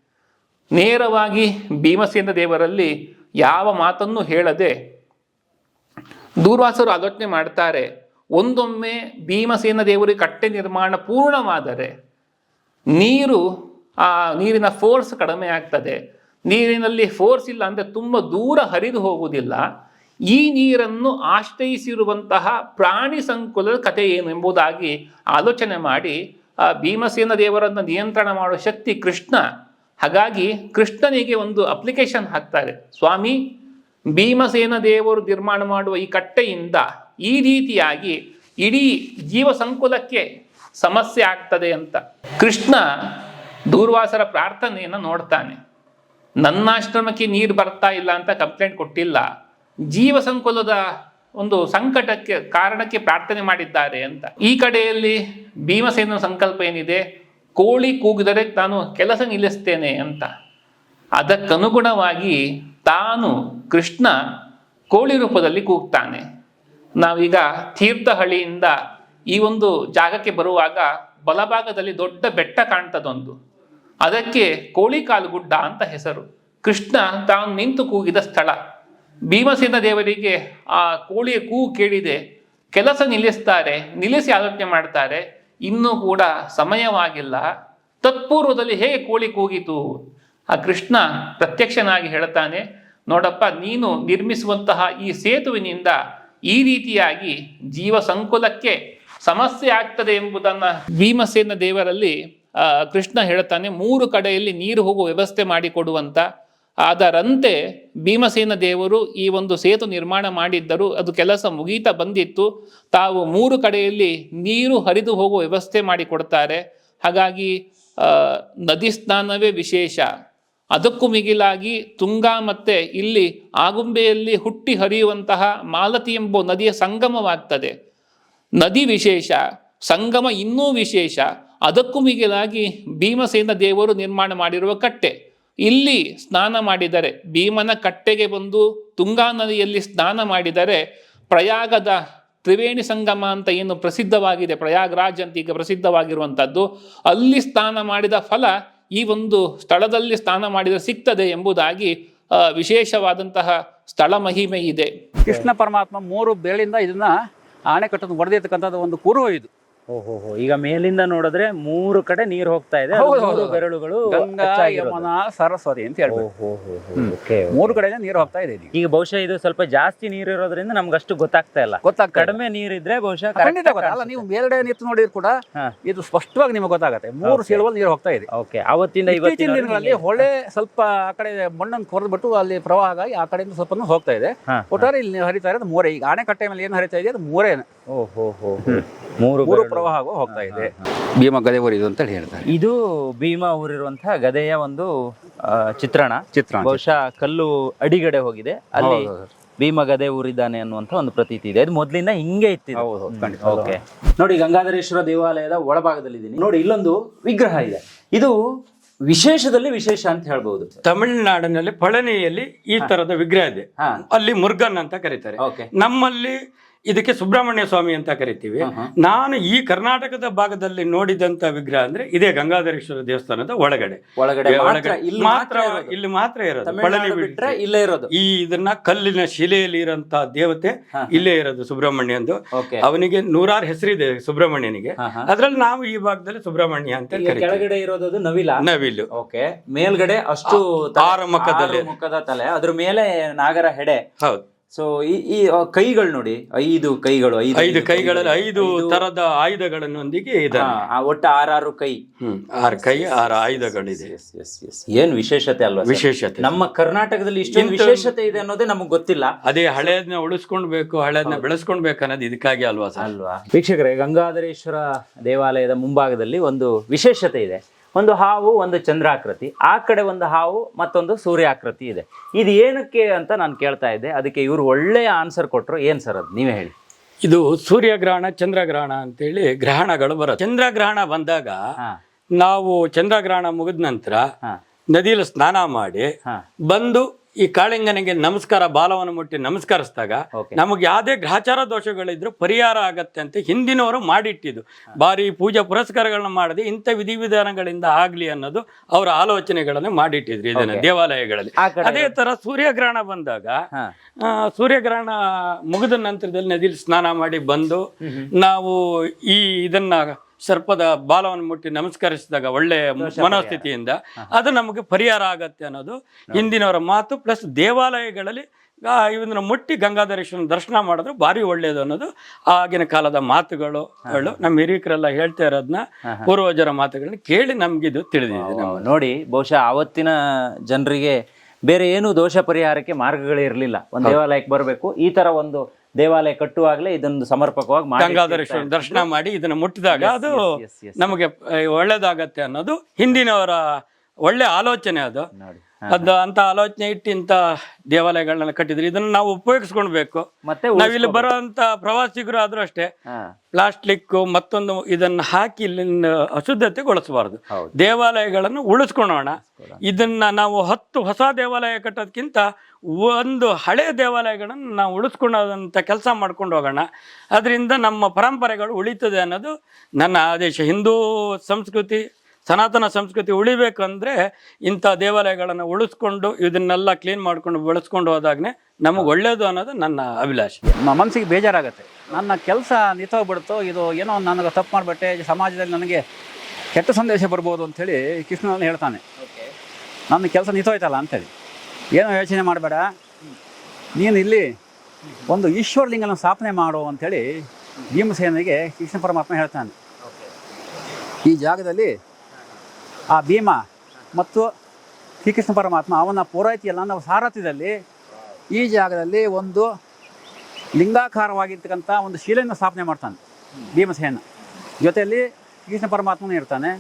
ನೇರವಾಗಿ ಭೀಮಸೇನ ದೇವರಲ್ಲಿ ಯಾವ ಮಾತನ್ನು ಹೇಳದೆ ದೂರ್ವಾಸರು ಆಲೋಚನೆ ಮಾಡ್ತಾರೆ, ಒಂದೊಮ್ಮೆ ಭೀಮಸೇನ ದೇವರಿಗೆ ಕಟ್ಟೆ ನಿರ್ಮಾಣ ಪೂರ್ಣವಾದರೆ ನೀರು, ಆ ನೀರಿನ ಫೋರ್ಸ್ ಕಡಿಮೆ ಆಗ್ತದೆ. ನೀರಿನಲ್ಲಿ ಫೋರ್ಸ್ ಇಲ್ಲ ಅಂದರೆ ತುಂಬ ದೂರ ಹರಿದು ಹೋಗುವುದಿಲ್ಲ. ಈ ನೀರನ್ನು ಆಶ್ರಯಿಸಿರುವಂತಹ ಪ್ರಾಣಿ ಸಂಕುಲದ ಕಥೆ ಏನು ಎಂಬುದಾಗಿ ಆಲೋಚನೆ ಮಾಡಿ, ಆ ಭೀಮಸೇನ ದೇವರನ್ನು ನಿಯಂತ್ರಣ ಮಾಡುವ ಶಕ್ತಿ ಕೃಷ್ಣ. ಹಾಗಾಗಿ ಕೃಷ್ಣನಿಗೆ ಒಂದು ಅಪ್ಲಿಕೇಶನ್ ಹಾಕ್ತಾರೆ. ಸ್ವಾಮಿ, ಭೀಮಸೇನ ದೇವರು ನಿರ್ಮಾಣ ಮಾಡುವ ಈ ಕಟ್ಟೆಯಿಂದ ಈ ರೀತಿಯಾಗಿ ಇಡೀ ಜೀವ ಸಂಕುಲಕ್ಕೆ ಸಮಸ್ಯೆ ಆಗ್ತದೆ ಅಂತ. ಕೃಷ್ಣ ದೂರ್ವಾಸರ ಪ್ರಾರ್ಥನೆಯನ್ನು ನೋಡ್ತಾನೆ. ನನ್ನ ಆಶ್ರಮಕ್ಕೆ ನೀರು ಬರ್ತಾ ಇಲ್ಲ ಅಂತ ಕಂಪ್ಲೇಂಟ್ ಕೊಟ್ಟಿಲ್ಲ. ಜೀವ ಸಂಕುಲದ ಒಂದು ಸಂಕಟಕ್ಕೆ, ಕಾರಣಕ್ಕೆ ಪ್ರಾರ್ಥನೆ ಮಾಡಿದ್ದಾರೆ ಅಂತ. ಈ ಕಡೆಯಲ್ಲಿ ಭೀಮಸೇನ ಸಂಕಲ್ಪ ಏನಿದೆ? ಕೋಳಿ ಕೂಗಿದರೆ ತಾನು ಕೆಲಸ ನಿಲ್ಲಿಸ್ತೇನೆ ಅಂತ. ಅದಕ್ಕನುಗುಣವಾಗಿ ತಾನು ಕೃಷ್ಣ ಕೋಳಿ ರೂಪದಲ್ಲಿ ಕೂಗ್ತಾನೆ. ನಾವೀಗ ತೀರ್ಥಹಳ್ಳಿಯಿಂದ ಈ ಒಂದು ಜಾಗಕ್ಕೆ ಬರುವಾಗ ಬಲಭಾಗದಲ್ಲಿ ದೊಡ್ಡ ಬೆಟ್ಟ ಕಾಣ್ತದೊಂದು. ಅದಕ್ಕೆ ಕೋಳಿಕಾಲು ಗುಡ್ಡ ಅಂತ ಹೆಸರು. ಕೃಷ್ಣ ತಾನು ನಿಂತು ಕೂಗಿದ ಸ್ಥಳ. ಭೀಮಸೇನ ದೇವರಿಗೆ ಆ ಕೋಳಿಯ ಕೂಗು ಕೇಳಿದೆ. ಕೆಲಸ ನಿಲ್ಲಿಸ್ತಾರೆ, ನಿಲ್ಲಿಸಿ ಆಲೋಚನೆ ಮಾಡ್ತಾರೆ. ಇನ್ನೂ ಕೂಡ ಸಮಯವಾಗಿಲ್ಲ. ತತ್ಪೂರ್ವದಲ್ಲಿ ಹೇಗೆ ಕೋಳಿ ಕೂಗಿತು? ಆ ಕೃಷ್ಣ ಪ್ರತ್ಯಕ್ಷನಾಗಿ ಹೇಳ್ತಾನೆ, ನೋಡಪ್ಪ, ನೀನು ನಿರ್ಮಿಸುವಂತಹ ಈ ಸೇತುವಿನಿಂದ ಈ ರೀತಿಯಾಗಿ ಜೀವ ಸಂಕುಲಕ್ಕೆ ಸಮಸ್ಯೆ ಆಗ್ತದೆ ಎಂಬುದನ್ನು ಭೀಮಸೇನ ದೇವರಲ್ಲಿ ಕೃಷ್ಣ ಹೇಳ್ತಾನೆ, ಮೂರು ಕಡೆಯಲ್ಲಿ ನೀರು ಹೋಗುವ ವ್ಯವಸ್ಥೆ ಮಾಡಿಕೊಡುವಂಥ ಅದರಂತೆ ಭೀಮಸೇನ ದೇವರು ಈ ಒಂದು ಸೇತು ನಿರ್ಮಾಣ ಮಾಡಿದ್ದರು, ಅದು ಕೆಲಸ ಮುಗೀತಾ ಬಂದಿತ್ತು. ತಾವು ಮೂರು ಕಡೆಯಲ್ಲಿ ನೀರು ಹರಿದು ಹೋಗುವ ವ್ಯವಸ್ಥೆ ಮಾಡಿಕೊಡ್ತಾರೆ ಹಾಗಾಗಿ ನದಿ ಸ್ನಾನವೇ ವಿಶೇಷ. ಅದಕ್ಕೂ ಮಿಗಿಲಾಗಿ ತುಂಗಾ ಮತ್ತೆ ಇಲ್ಲಿ ಆಗುಂಬೆಯಲ್ಲಿ ಹುಟ್ಟಿ ಹರಿಯುವಂತಹ ಮಾಲತಿ ಎಂಬ ನದಿಯ ಸಂಗಮವಾಗ್ತದೆ. ನದಿ ವಿಶೇಷ, ಸಂಗಮ ಇನ್ನೂ ವಿಶೇಷ, ಅದಕ್ಕೂ ಮಿಗಿಲಾಗಿ ಭೀಮಸೇನ ದೇವರು ನಿರ್ಮಾಣ ಮಾಡಿರುವ ಕಟ್ಟೆ. ಇಲ್ಲಿ ಸ್ನಾನ ಮಾಡಿದರೆ, ಭೀಮನ ಕಟ್ಟೆಗೆ ಬಂದು ತುಂಗಾ ನದಿಯಲ್ಲಿ ಸ್ನಾನ ಮಾಡಿದರೆ ಪ್ರಯಾಗದ ತ್ರಿವೇಣಿ ಸಂಗಮ ಅಂತ ಏನು ಪ್ರಸಿದ್ಧವಾಗಿದೆ, ಪ್ರಯಾಗ್ರಾಜ್ ಅಂತ ಈಗ ಪ್ರಸಿದ್ಧವಾಗಿರುವಂಥದ್ದು, ಅಲ್ಲಿ ಸ್ನಾನ ಮಾಡಿದ ಫಲ ಈ ಒಂದು ಸ್ಥಳದಲ್ಲಿ ಸ್ನಾನ ಮಾಡಿದರೆ ಸಿಗ್ತದೆ ಎಂಬುದಾಗಿ ವಿಶೇಷವಾದಂತಹ ಸ್ಥಳ ಮಹಿಮೆ ಇದೆ. ಕೃಷ್ಣ ಪರಮಾತ್ಮ ಮೂರು ಬೇಳಿಂದ ಇದನ್ನ ಆಣೆಕಟ್ಟನ್ನು ಒಡೆದಿರ್ತಕ್ಕಂಥದ್ದು ಒಂದು ಪೂರ್ವ ಇದು. ಓಹೋ ಈಗ ಮೇಲಿಂದ ನೋಡಿದ್ರೆ ಮೂರು ಕಡೆ ನೀರು ಹೋಗ್ತಾ ಇದೆ. ಅದು ಹೌದು, ಮೂರು ಹೌದು. ಬೆರಳುಗಳು ಗಂಗಾ ಅಚ್ಚಾಗಿರೋದು. ಯಮುನಾ ಸರಸ್ವತಿ ಅಂತ ಹೇಳ್ಬೋದು. Okay, okay. ಮೂರು ಕಡೆ ನೀರು ಹೋಗ್ತಾ ಇದೆ ಇದೀಗ. ಈಗ ಬಹುಶಃ ಇದು ಸ್ವಲ್ಪ ಜಾಸ್ತಿ ನೀರು ಇರೋದ್ರಿಂದ ನಮ್ಗೆ ಅಷ್ಟು ಗೊತ್ತಾಗ್ತಾ ಇಲ್ಲ. ಗೊತ್ತಾಗ್ತಾ ನೀರು ಕಡಿಮೆ ನೀರಿದ್ರೆ ಬಹುಶಃ correct ಖಂಡಿತ ಆಗಿ ಗೊತ್ತಾ? ನೀವು ಮೇಲ್ಗಡೆ ನಿಂತು ನೋಡಿದ್ರು ಕೂಡ ಹಾ. ಇದು ಸ್ಪಷ್ಟವಾಗಿ ನಿಮಗೆ ಗೊತ್ತಾಗುತ್ತೆ. ಮೂರು ಸೇಳುವಲ್ಲಿ ನೀರು ಹೋಗ್ತಾ ಇದೆ. ಓಕೆ. ಅವತ್ತಿಂದ ಇವತ್ತಿನಲ್ಲಿ ಇವತ್ತಿನ ದಿನಗಳಲ್ಲಿ ಹೊಳೆ ಸ್ವಲ್ಪ ಆ ಕಡೆ ಮಣ್ಣನ್ನು ಕೊರೆದ್ಬಿಟ್ಟು ಅಲ್ಲಿ ಪ್ರವಾಹ ಆಗಿ ಆ ಕಡೆಯಿಂದ ಸ್ವಲ್ಪ ಹೋಗ್ತಾ ಇದೆ. ಹಾ, ಒಟ್ಟಾರೆ ಇಲ್ಲಿ ಹರಿತಾ ಇರೋದು ಮೂರೇ. ಈಗ ಆಣೆಕಟ್ಟೆ ಮೇಲೆ ಏನು ಹರಿತಾ ಇದೆ ಅದು ಮೂರೇ ಓಹೋ ಹೋ ಮೂರು ಮೂರು. ಪ್ರವಾಹ ಹೋಗ್ತಾ ಇದೆ. ಭೀಮ ಗದೆ ಊರಿದು ಅಂತ ಹೇಳಿ ಹೇಳ್ತಾರೆ. ಇದು ಭೀಮಾ ಊರಿರುವಂತಹ ಗದೆಯ ಒಂದು ಆ, ಚಿತ್ರಣ. ಚಿತ್ರ ಬಹುಶಃ ಕಲ್ಲು ಅಡಿಗಡೆ ಹೋಗಿದೆ. ಅಲ್ಲಿ. ಭೀಮ ಗದೆ ಊರಿದ್ದಾನೆ ಅನ್ನುವಂತ ಒಂದು ಪ್ರತೀತಿ ಇದೆ. ಅದು ಮೊದ್ಲಿಂದ ಹಿಂಗೆ ಇತ್ತು ಹೌದು, ಹೌದು, ಖಂಡಿತ. ಓಕೆ. ನೋಡಿ ಗಂಗಾಧರೇಶ್ವರ ದೇವಾಲಯದ ಒಳಭಾಗದಲ್ಲಿ ಇದ್ದೀನಿ ನೋಡಿ ಇಲ್ಲೊಂದು ವಿಗ್ರಹ ಇದೆ. ಇದು ವಿಶೇಷದಲ್ಲಿ ವಿಶೇಷ ಅಂತ ಹೇಳ್ಬಹುದು ತಮಿಳುನಾಡಿನಲ್ಲಿ ಪಳನಿಯಲ್ಲಿ ಈ ತರದ ವಿಗ್ರಹ ಇದೆ. ಹಾ. ಅಲ್ಲಿ ಮುರುಗನ್ ಅಂತ ಕರೀತಾರೆ. ಓಕೆ. ನಮ್ಮಲ್ಲಿ ಇದಕ್ಕೆ ಸುಬ್ರಹ್ಮಣ್ಯ ಸ್ವಾಮಿ ಅಂತ ಕರಿತೀವಿ. ನಾನು ಈ ಕರ್ನಾಟಕದ ಭಾಗದಲ್ಲಿ ನೋಡಿದಂತ ವಿಗ್ರಹ ಅಂದ್ರೆ ಇದೇ ಗಂಗಾಧರೇಶ್ವರ ದೇವಸ್ಥಾನದ ಒಳಗಡೆ. ಒಳಗಡೆ ಮಾತ್ರ ಇಲ್ಲಿ ಮಾತ್ರ ಇರೋದು. ಇಲ್ಲಿ ಮಾತ್ರ ಇರೋದು. ಈ ಇದನ್ನ ಕಲ್ಲಿನ ಶಿಲೆಯಲ್ಲಿ ಇರೋಂತ ದೇವತೆ ಇಲ್ಲೇ ಇರೋದು ಸುಬ್ರಹ್ಮಣ್ಯ ಅಂದು ಅವನಿಗೆ ನೂರಾರು ಹೆಸರಿದೆ ಸುಬ್ರಹ್ಮಣ್ಯನಿಗೆ. ಅದ್ರಲ್ಲಿ ನಾವು ಈ ಭಾಗದಲ್ಲಿ ಸುಬ್ರಹ್ಮಣ್ಯ ಅಂತ ಕೆಳಗಡೆ ಇರೋದು ನವಿಲ. ನವಿಲು. ಓಕೆ. ಮೇಲ್ಗಡೆ ಅಷ್ಟು. ಆರು ಮುಖದ ತಲೆ. ಅದ್ರ ಮೇಲೆ ನಾಗರ ಹೆಡೆ. ಹೌದು. ಸೊ ಈ ಈ ಕೈಗಳು ನೋಡಿ ಐದು ಕೈಗಳು ಐದು ಐದು ಕೈಗಳಲ್ಲಿ ಕೈಗಳು. ಐದು ತರದ ಆಯುಧಗಳನ್ನೊಂದಿಗೆ ಇದೆ ಒಟ್ಟು ಆರಾರು ಕೈ. ಆರು ಕೈ ಆರು ಆಯುಧಗಳಿದೆ. ಏನ್ ವಿಶೇಷತೆ ಅಲ್ವಾ ವಿಶೇಷತೆ. ನಮ್ಮ ಕರ್ನಾಟಕದಲ್ಲಿ ಇಷ್ಟೊಂದು ವಿಶೇಷತೆ ಇದೆ ಅನ್ನೋದೇ ನಮಗ್ ಗೊತ್ತಿಲ್ಲ. ಅದೇ ಹಳೆಯದನ್ನ ಉಳಿಸ್ಕೊಳ್ಬೇಕು ಹಳೆಯದನ್ನ ಬೆಳೆಸ್ಕೊಳ್ಬೇಕು ಅನ್ನೋದು ಇದಕ್ಕಾಗಿ ಅಲ್ವಾ ಸರ್? ಅಲ್ವಾ? ವೀಕ್ಷಕರೇ ಗಂಗಾಧರೇಶ್ವರ ದೇವಾಲಯದ ಮುಂಭಾಗದಲ್ಲಿ ಒಂದು ವಿಶೇಷತೆ ಇದೆ. ಒಂದು ಹಾವು ಒಂದು ಚಂದ್ರಾಕೃತಿ. ಆ ಕಡೆ ಒಂದು ಹಾವು ಮತ್ತೊಂದು ಸೂರ್ಯಾಕೃತಿ ಇದೆ. ಇದು ಏನಕ್ಕೆ ಅಂತ ನಾನು ಕೇಳ್ತಾ ಇದ್ದೆ. ಅದಕ್ಕೆ ಇವರು ಒಳ್ಳೆಯ ಆನ್ಸರ್ ಕೊಟ್ಟರು ಏನು ಸರ್ ಅದು? ನೀವೇ ಹೇಳಿ. ಇದು ಸೂರ್ಯಗ್ರಹಣ ಚಂದ್ರಗ್ರಹಣ ಅಂತೇಳಿ ಗ್ರಹಣಗಳು ಬರುತ್ತೆ. ಚಂದ್ರಗ್ರಹಣ ಬಂದಾಗ ನಾವು ಚಂದ್ರಗ್ರಹಣ ಮುಗಿದ ನಂತರ ನದಿಯಲ್ಲಿ ಸ್ನಾನ ಮಾಡಿ ಬಂದು ಈ ಕಾಳಿಂಗನಿಗೆ ನಮಸ್ಕಾರ ಬಾಲವನ್ನು ಮುಟ್ಟಿ ನಮಸ್ಕರಿಸಿದಾಗ. ನಮಗೆ ಯಾವುದೇ ಗ್ರಹಚಾರ ದೋಷಗಳಿದ್ರು ಪರಿಹಾರ ಆಗತ್ತೆ ಅಂತ ಹಿಂದಿನವರು ಮಾಡಿಟ್ಟಿದ್ದು. ಬಾರಿ ಪೂಜಾ ಪುರಸ್ಕಾರಗಳನ್ನ ಮಾಡದೆ ಇಂಥ ವಿಧಿವಿಧಾನಗಳಿಂದ ಆಗ್ಲಿ ಅನ್ನೋದು ಅವರ ಆಲೋಚನೆಗಳನ್ನು ಮಾಡಿಟ್ಟಿದ್ರು ಇದನ್ನ ದೇವಾಲಯಗಳಲ್ಲಿ. ಅದೇ ತರ ಸೂರ್ಯಗ್ರಹಣ ಬಂದಾಗ ಸೂರ್ಯಗ್ರಹಣ ಮುಗಿದ ನಂತರದಲ್ಲಿ ನದಿಲಿ ಸ್ನಾನ ಮಾಡಿ ಬಂದು ನಾವು ಈ ಇದನ್ನ ಸರ್ಪದ ಬಾಲವನ್ನು ಮುಟ್ಟಿ ನಮಸ್ಕರಿಸಿದಾಗ ಒಳ್ಳೆ ಮನೋಸ್ಥಿತಿಯಿಂದ ಅದು ನಮಗೆ ಪರಿಹಾರ ಆಗತ್ತೆ ಅನ್ನೋದು ಹಿಂದಿನವರ ಮಾತು. ಪ್ಲಸ್ ದೇವಾಲಯಗಳಲ್ಲಿ ಇವನ್ನ ಮುಟ್ಟಿ ಗಂಗಾಧರೇಶ್ವರನ ದರ್ಶನ ಮಾಡಿದ್ರೆ ಭಾರಿ ಒಳ್ಳೆಯದು ಅನ್ನೋದು ಆಗಿನ ಕಾಲದ ಮಾತುಗಳು ಗಳು ನಮ್ಮ ಹಿರಿಯಕರೆಲ್ಲ ಹೇಳ್ತಾ ಇರೋದನ್ನ ಪೂರ್ವಜರ ಮಾತುಗಳನ್ನ ಕೇಳಿ ನಮ್ಗಿದು ತಿಳಿದಿದೆ ನೋಡಿ ಬಹುಶಃ ಆವತ್ತಿನ ಜನರಿಗೆ ಬೇರೆ ಏನು ದೋಷ ಪರಿಹಾರಕ್ಕೆ ಮಾರ್ಗಗಳೇ ಇರಲಿಲ್ಲ. ಒಂದು ದೇವಾಲಯಕ್ಕೆ ಬರಬೇಕು. ಈ ತರ ಒಂದು ದೇವಾಲಯ ಕಟ್ಟುವಾಗಲೇ ಇದೊಂದು ಸಮರ್ಪಕವಾಗಿ ಗಂಗಾಧರೇಶ್ವರ ದರ್ಶನ ಮಾಡಿ ಇದನ್ನ ಮುಟ್ಟಿದಾಗ ಅದು. ನಮಗೆ ಒಳ್ಳೇದಾಗತ್ತೆ ಅನ್ನೋದು ಹಿಂದಿನವರ ಒಳ್ಳೆ ಆಲೋಚನೆ ಅದು. ಅದು ಅಂತ ಆಲೋಚನೆ ಇಟ್ಟು ಇಂಥ ದೇವಾಲಯಗಳನ್ನೆಲ್ಲ ಕಟ್ಟಿದ್ರು. ಇದನ್ನ ನಾವು ಉಪಯೋಗಿಸ್ಕೊಳ್ಬೇಕು. ಮತ್ತೆ ನಾವಿಲ್ಲಿ ಬರುವಂತ ಪ್ರವಾಸಿಗರು ಆದ್ರೂ ಅಷ್ಟೇ ಪ್ಲಾಸ್ಟಿಕ್ ಮತ್ತೊಂದು ಇದನ್ನ ಹಾಕಿ ಇಲ್ಲಿನ ಅಶುದ್ಧತೆಗೊಳಿಸಬಾರದು. ದೇವಾಲಯಗಳನ್ನು ಉಳಿಸ್ಕೊಳೋಣ. ಇದನ್ನ ನಾವು ಹತ್ತು ಹೊಸ ದೇವಾಲಯ ಕಟ್ಟೋದಕ್ಕಿಂತ ಒಂದು ಹಳೆಯ ದೇವಾಲಯಗಳನ್ನು ನಾವು ಉಳಿಸ್ಕೊಳ್ಳೋದಂಥ ಕೆಲಸ ಮಾಡ್ಕೊಂಡು ಹೋಗೋಣ. ಅದರಿಂದ ನಮ್ಮ ಪರಂಪರೆಗಳು ಉಳಿತದೆ ಅನ್ನೋದು ನನ್ನ ಆದೇಶ. ಹಿಂದೂ ಸಂಸ್ಕೃತಿ ಸನಾತನ ಸಂಸ್ಕೃತಿ ಉಳಿಬೇಕಂದ್ರೆ ಇಂಥ ದೇವಾಲಯಗಳನ್ನು ಉಳಿಸ್ಕೊಂಡು ಇದನ್ನೆಲ್ಲ ಕ್ಲೀನ್ ಮಾಡ್ಕೊಂಡು ಬೆಳೆಸ್ಕೊಂಡು ಹೋದಾಗನೇ ನಮಗೆ ಒಳ್ಳೇದು ಅನ್ನೋದು ನನ್ನ ಅಭಿಲಾಷೆ. ನಮ್ಮ ಮನಸ್ಸಿಗೆ ಬೇಜಾರಾಗುತ್ತೆ. ನನ್ನ ಕೆಲಸ ನಿಂತೋಗ್ಬಿಡ್ತು. ಇದು ಏನೋ ನನಗೆ ತಪ್ಪು ಮಾಡಿಬಿಟ್ಟೆ. ಸಮಾಜದಲ್ಲಿ ನನಗೆ ಕೆಟ್ಟ ಸಂದೇಶ ಬರ್ಬೋದು ಅಂಥೇಳಿ ಕೃಷ್ಣನ ಹೇಳ್ತಾನೆ. ನನ್ನ ಕೆಲಸ ನಿಂತೋಯ್ತಲ್ಲ ಅಂತೇಳಿ. ಏನೋ ಯೋಚನೆ ಮಾಡಬೇಡ. ನೀನು ಇಲ್ಲಿ ಒಂದು ಈಶ್ವರಲಿಂಗನ ಸ್ಥಾಪನೆ ಮಾಡು ಅಂಥೇಳಿ ಭೀಮಸೇನಿಗೆ ಕೃಷ್ಣ ಪರಮಾತ್ಮ ಹೇಳ್ತಾನೆ. ಈ ಜಾಗದಲ್ಲಿ ಆ ಭೀಮ ಮತ್ತು ಶ್ರೀಕೃಷ್ಣ ಪರಮಾತ್ಮ, ಅವನ ಪೂರೈತಿಯಲ್ಲ ನಾವು ಸಾರಥ್ಯದಲ್ಲಿ ಈ ಜಾಗದಲ್ಲಿ ಒಂದು ಲಿಂಗಾಕಾರವಾಗಿರ್ತಕ್ಕಂಥ ಒಂದು ಶಿಲೆಯನ್ನು ಸ್ಥಾಪನೆ ಮಾಡ್ತಾನೆ ಭೀಮಸೇನ. ಜೊತೆಯಲ್ಲಿ ಕೃಷ್ಣ ಪರಮಾತ್ಮನೂ ಇರ್ತಾನೆ.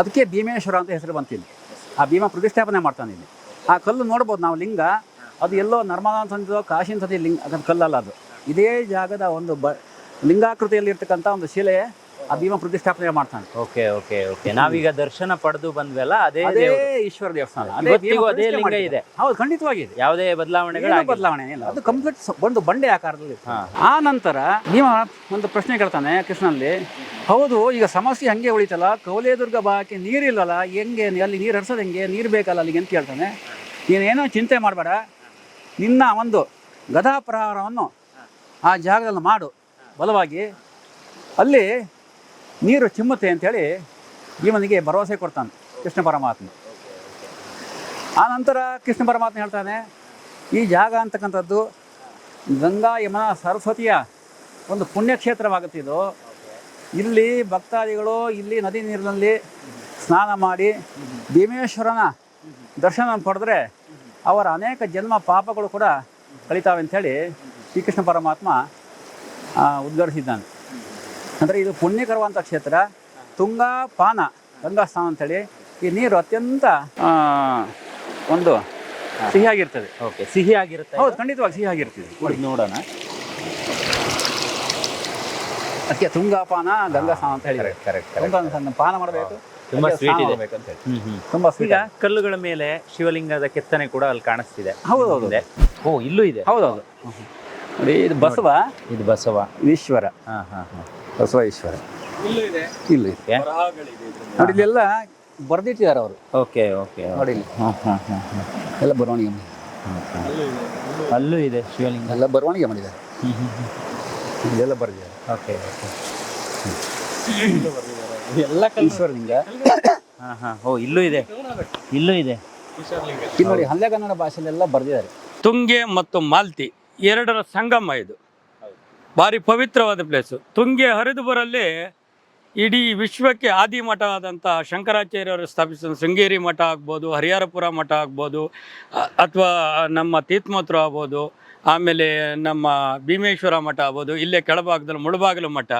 ಅದಕ್ಕೆ ಭೀಮೇಶ್ವರ ಅಂತ ಹೆಸರು ಬಂತಿಲ್ಲಿ ಆ ಭೀಮ ಪ್ರತಿಷ್ಠಾಪನೆ ಮಾಡ್ತಾನೆ ಇಲ್ಲಿ. ಆ ಕಲ್ಲು ನೋಡ್ಬೋದು ನಾವು ಲಿಂಗ, ಅದು ಎಲ್ಲೋ ನರ್ಮದಾ ಅಂತಂದಿದ್ದೋ ಕಾಶಿ ಅಂತಂದಿ ಲಿಂಗ, ಅದು ಕಲ್ಲಲ್ಲ ಅದು. ಇದೇ ಜಾಗದ ಒಂದು ಬ ಲಿಂಗಾಕೃತಿಯಲ್ಲಿರ್ತಕ್ಕಂಥ ಒಂದು ಶಿಲೆ ಆ ಭೀಮ ಪ್ರತಿಷ್ಠಾಪನೆ ಮಾಡ್ತಾನೆ. Okay okay okay. ನಾವೀಗ ದರ್ಶನ ಪಡೆದು ಬಂದ್ವಲ್ಲ ಅದೇ ಅದೇ ದೇವ್ರು. ಈಶ್ವರ ದೇವಸ್ಥಾನ. ಇವತ್ತಿಗೂ ಭೀಮ ಅದೇ ಪ್ರತಿಷ್ಠೆ ಲಿಂಗ ಮಾಡಿದ್ದಾರೆ. ಇದೆ. ಹೌದು ಖಂಡಿತವಾಗಿದೆ ಯಾವುದೇ ಏನು ಬದಲಾವಣೆಗಳು ಬದಲಾವಣೆ ಇಲ್ಲ. ಅದು ಕಂಪ್ಲೀಟ್ ಒಂದು ಬಂಡೆ ಆಕಾರದಲ್ಲಿ ಹಾ. ಆ ನಂತರ ಭೀಮ ಒಂದು ಪ್ರಶ್ನೆ ಕೇಳ್ತಾನೆ ಕೃಷ್ಣನಲ್ಲಿ ಹೌದು ಈಗ ಸಮಸ್ಯೆ ಹಂಗೆ ಉಳಿತಲ್ಲ? ಕೌಲೇದುರ್ಗ ಭಾಗಕ್ಕೆ ನೀರಿಲ್ಲಲ್ಲ? ಹೆಂಗೆ ಅಲ್ಲಿ ನೀರು ಹರಿಸೋದು ಹೆಂಗೆ? ನೀರು ಬೇಕಲ್ಲ ಅಲ್ಲಿಗೆ ಅಂತ ಕೇಳ್ತಾನೆ. ನೀನೇನೋ ಚಿಂತೆ ಮಾಡಬೇಡ. ನಿನ್ನ ಒಂದು ಗದಾ ಪ್ರಹಾರವನ್ನು ಆ ಜಾಗದಲ್ಲಿ ಮಾಡು. ಬಲವಾಗಿ. ಅಲ್ಲಿ ನೀರು ಚಿಮ್ಮುತ್ತೆ ಅಂತೇಳಿ ಇವನಿಗೆ ಭರವಸೆ ಕೊಡ್ತಾನೆ ಕೃಷ್ಣ ಪರಮಾತ್ಮ. ಆ ನಂತರ ಕೃಷ್ಣ ಪರಮಾತ್ಮ ಹೇಳ್ತಾನೆ, ಈ ಜಾಗ ಅಂತಕ್ಕಂಥದ್ದು ಗಂಗಾ ಯಮುನಾ ಸರಸ್ವತಿಯ ಒಂದು ಪುಣ್ಯಕ್ಷೇತ್ರವಾಗುತ್ತೆ ಇದು ಇಲ್ಲಿ ಭಕ್ತಾದಿಗಳು ಇಲ್ಲಿ ನದಿ ನೀರಿನಲ್ಲಿ ಸ್ನಾನ ಮಾಡಿ ಭೀಮೇಶ್ವರನ ದರ್ಶನ ಪಡೆದ್ರೆ ಅವರ ಅನೇಕ ಜನ್ಮ ಪಾಪಗಳು ಕೂಡ ಕಳಿತಾವೆ ಅಂಥೇಳಿ ಶ್ರೀಕೃಷ್ಣ ಪರಮಾತ್ಮ ಉದ್ಘಾಟಿಸಿದ್ದಾನೆ. ಅಂದರೆ ಇದು ಪುಣ್ಯಕರವಂಥ ಕ್ಷೇತ್ರ. ತುಂಗಾ ಪಾನ ಗಂಗಾ ಸ್ನಾನ ಅಂತೇಳಿ ಈ ನೀರು ಅತ್ಯಂತ ಆ, ಒಂದು ಸಿಹಿಯಾಗಿರ್ತದೆ. ಓಕೆ ಸಿಹಿ ಆಗಿರುತ್ತೆ ಹೌದು ಖಂಡಿತವಾಗಿ ಸಿಹಿಯಾಗಿರ್ತದೆ. ನೋಡಿ ನೋಡೋಣ. ಅದಕ್ಕೆ ತುಂಗಾಪಾನ ಗಂಗಾ ಸ್ನಾನ ಅಂತ ಹೇಳಿ ಕರೆಕ್ಟ್ ಪಾನ ಮಾಡಬೇಕು ತುಂಬಾ ಸ್ವೀಟ್ ಇದೆ. ಅಂತ ಹೇಳಿ. ತುಂಬಾ ಸ್ವೀಟ್ ಈಗ ಕಲ್ಲುಗಳ ಮೇಲೆ ಶಿವಲಿಂಗದ ಕೆತ್ತನೆ ಕೂಡ ಅಲ್ಲಿ ಕಾಣಿಸ್ತಿದೆ. ಹೌದು ಹೌದು. ಓ ಇಲ್ಲೂ ಇದೆ. ಹೌದೌದು. ನೋಡಿ ಇದು ಬಸವ. ಇದು ಬಸವ. ಈಶ್ವರ. ಹಾ ಹಾ ಹಾ. ಬಸವ ಈಶ್ವರ ಇಲ್ಲ ಇದೆ. ನೋಡಿ ಇಲ್ಲೆಲ್ಲ ಬರ್ದಿಟ್ಟಿದ್ದಾರೆ ಅವರು. ಓಕೆ ಓಕೆ ನೋಡಿ ಇಲ್ಲಿ. ಹಾ ಹಾ ಹಾ ಹಾ. ಎಲ್ಲ ಬರವಣಿಗೆ ಅಲ್ಲೂ ಇದೆ ಶಿವಲಿಂಗ. ಎಲ್ಲ ಬರವಣಿಗೆ ಮಾಡಿದ್ದಾರೆ. ಇದೆಲ್ಲ ಬರೆದಿದ್ದಾರೆ. Okay okay. ಎಲ್ಲ ಈಶ್ವರಲಿಂಗ. ಹಾಂ ಹಾಂ. ಓ ಇಲ್ಲೂ ಇದೆ. ಇಲ್ಲೂ ಇದೆ. ಇಲ್ಲಿ ನೋಡಿ ಹಲ್ಲೆಗನ್ನಡ ಭಾಷೆಯಲ್ಲೆಲ್ಲ ಬರೆದಿದ್ದಾರೆ. ತುಂಗೆ ಮತ್ತು ಮಾಲ್ತಿ ಎರಡರ ಸಂಗಮ ಇದು. ಭಾರಿ ಪವಿತ್ರವಾದ ಪ್ಲೇಸು ತುಂಗೆ ಹರಿದು ಬರಲ್ಲಿ ಇಡೀ ವಿಶ್ವಕ್ಕೆ ಆದಿ ಮಠ ಆದಂಥ ಶಂಕರಾಚಾರ್ಯರು ಸ್ಥಾಪಿಸಿದ ಶೃಂಗೇರಿ ಮಠ ಆಗ್ಬೋದು, ಹರಿಹರಪುರ ಮಠ ಆಗ್ಬೋದು ಅಥವಾ ನಮ್ಮ ತೀರ್ಥಮತ್ರ ಆಗ್ಬೋದು, ಆಮೇಲೆ ನಮ್ಮ ಭೀಮೇಶ್ವರ ಮಠ ಆಗ್ಬೋದು, ಇಲ್ಲೇ ಕೆಳಭಾಗದಲ್ಲಿ ಮುಳುಬಾಗಿಲು ಮಠ.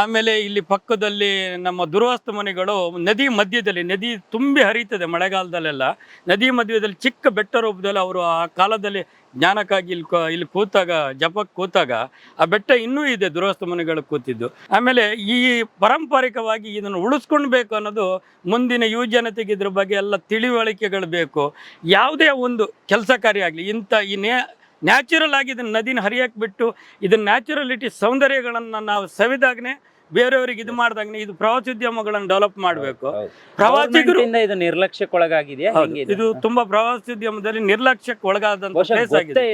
ಆಮೇಲೆ ಇಲ್ಲಿ ಪಕ್ಕದಲ್ಲಿ ನಮ್ಮ ದುರ್ವಾಸ್ತ ಮನೆಗಳು ನದಿ ಮಧ್ಯದಲ್ಲಿ, ನದಿ ತುಂಬಿ ಹರಿತದೆ ಮಳೆಗಾಲದಲ್ಲೆಲ್ಲ. ನದಿ ಮಧ್ಯದಲ್ಲಿ ಚಿಕ್ಕ ಬೆಟ್ಟ ರೂಪದಲ್ಲಿ ಅವರು ಆ ಕಾಲದಲ್ಲಿ ಜ್ಞಾನಕ್ಕಾಗಿ ಇಲ್ಲಿ ಇಲ್ಲಿ ಕೂತಾಗ, ಜಪಕ್ಕೆ ಕೂತಾಗ ಆ ಬೆಟ್ಟ ಇನ್ನೂ ಇದೆ ದುರ್ವಾಸ್ತ ಮನೆಗಳು ಕೂತಿದ್ದು. ಆಮೇಲೆ ಈ ಪಾರಂಪರಿಕವಾಗಿ ಇದನ್ನು ಉಳಿಸ್ಕೊಳ್ಬೇಕು ಅನ್ನೋದು ಮುಂದಿನ ಯುವ ಜನತೆಗೆ ಇದ್ರ ಬಗ್ಗೆ ಎಲ್ಲ ತಿಳಿವಳಿಕೆಗಳು ಬೇಕು. ಯಾವುದೇ ಒಂದು ಕೆಲಸ ಕಾರ್ಯ ಆಗಲಿ, ಇಂಥ ಈ ನೇ ನ್ಯಾಚುರಲ್ ಆಗಿ ಇದನ್ನ ನದಿನ ಹರಿಯಕ್ಕೆ ಬಿಟ್ಟು ಇದನ್ನ ನ್ಯಾಚುರಲಿಟಿ ಸೌಂದರ್ಯಗಳನ್ನು ನಾವು ಸವಿದಾಗನೇ ಬೇರೆಯವರಿಗೆ ಇದು ಮಾಡಿದಾಗ ಇದು ಪ್ರವಾಸೋದ್ಯಮಗಳನ್ನು ಡೆವಲಪ್ ಮಾಡಬೇಕು. ಪ್ರವಾಸಿಗರು ಇಂದ ಹೆಂಗಿದೆ? ಇದು ತುಂಬಾ ಪ್ರವಾಸೋದ್ಯಮದಲ್ಲಿ ನಿರ್ಲಕ್ಷ್ಯಕ್ಕೆ ಒಳಗಾದಂತ ಪ್ಲೇಸ್ ಆಗಿದೆ.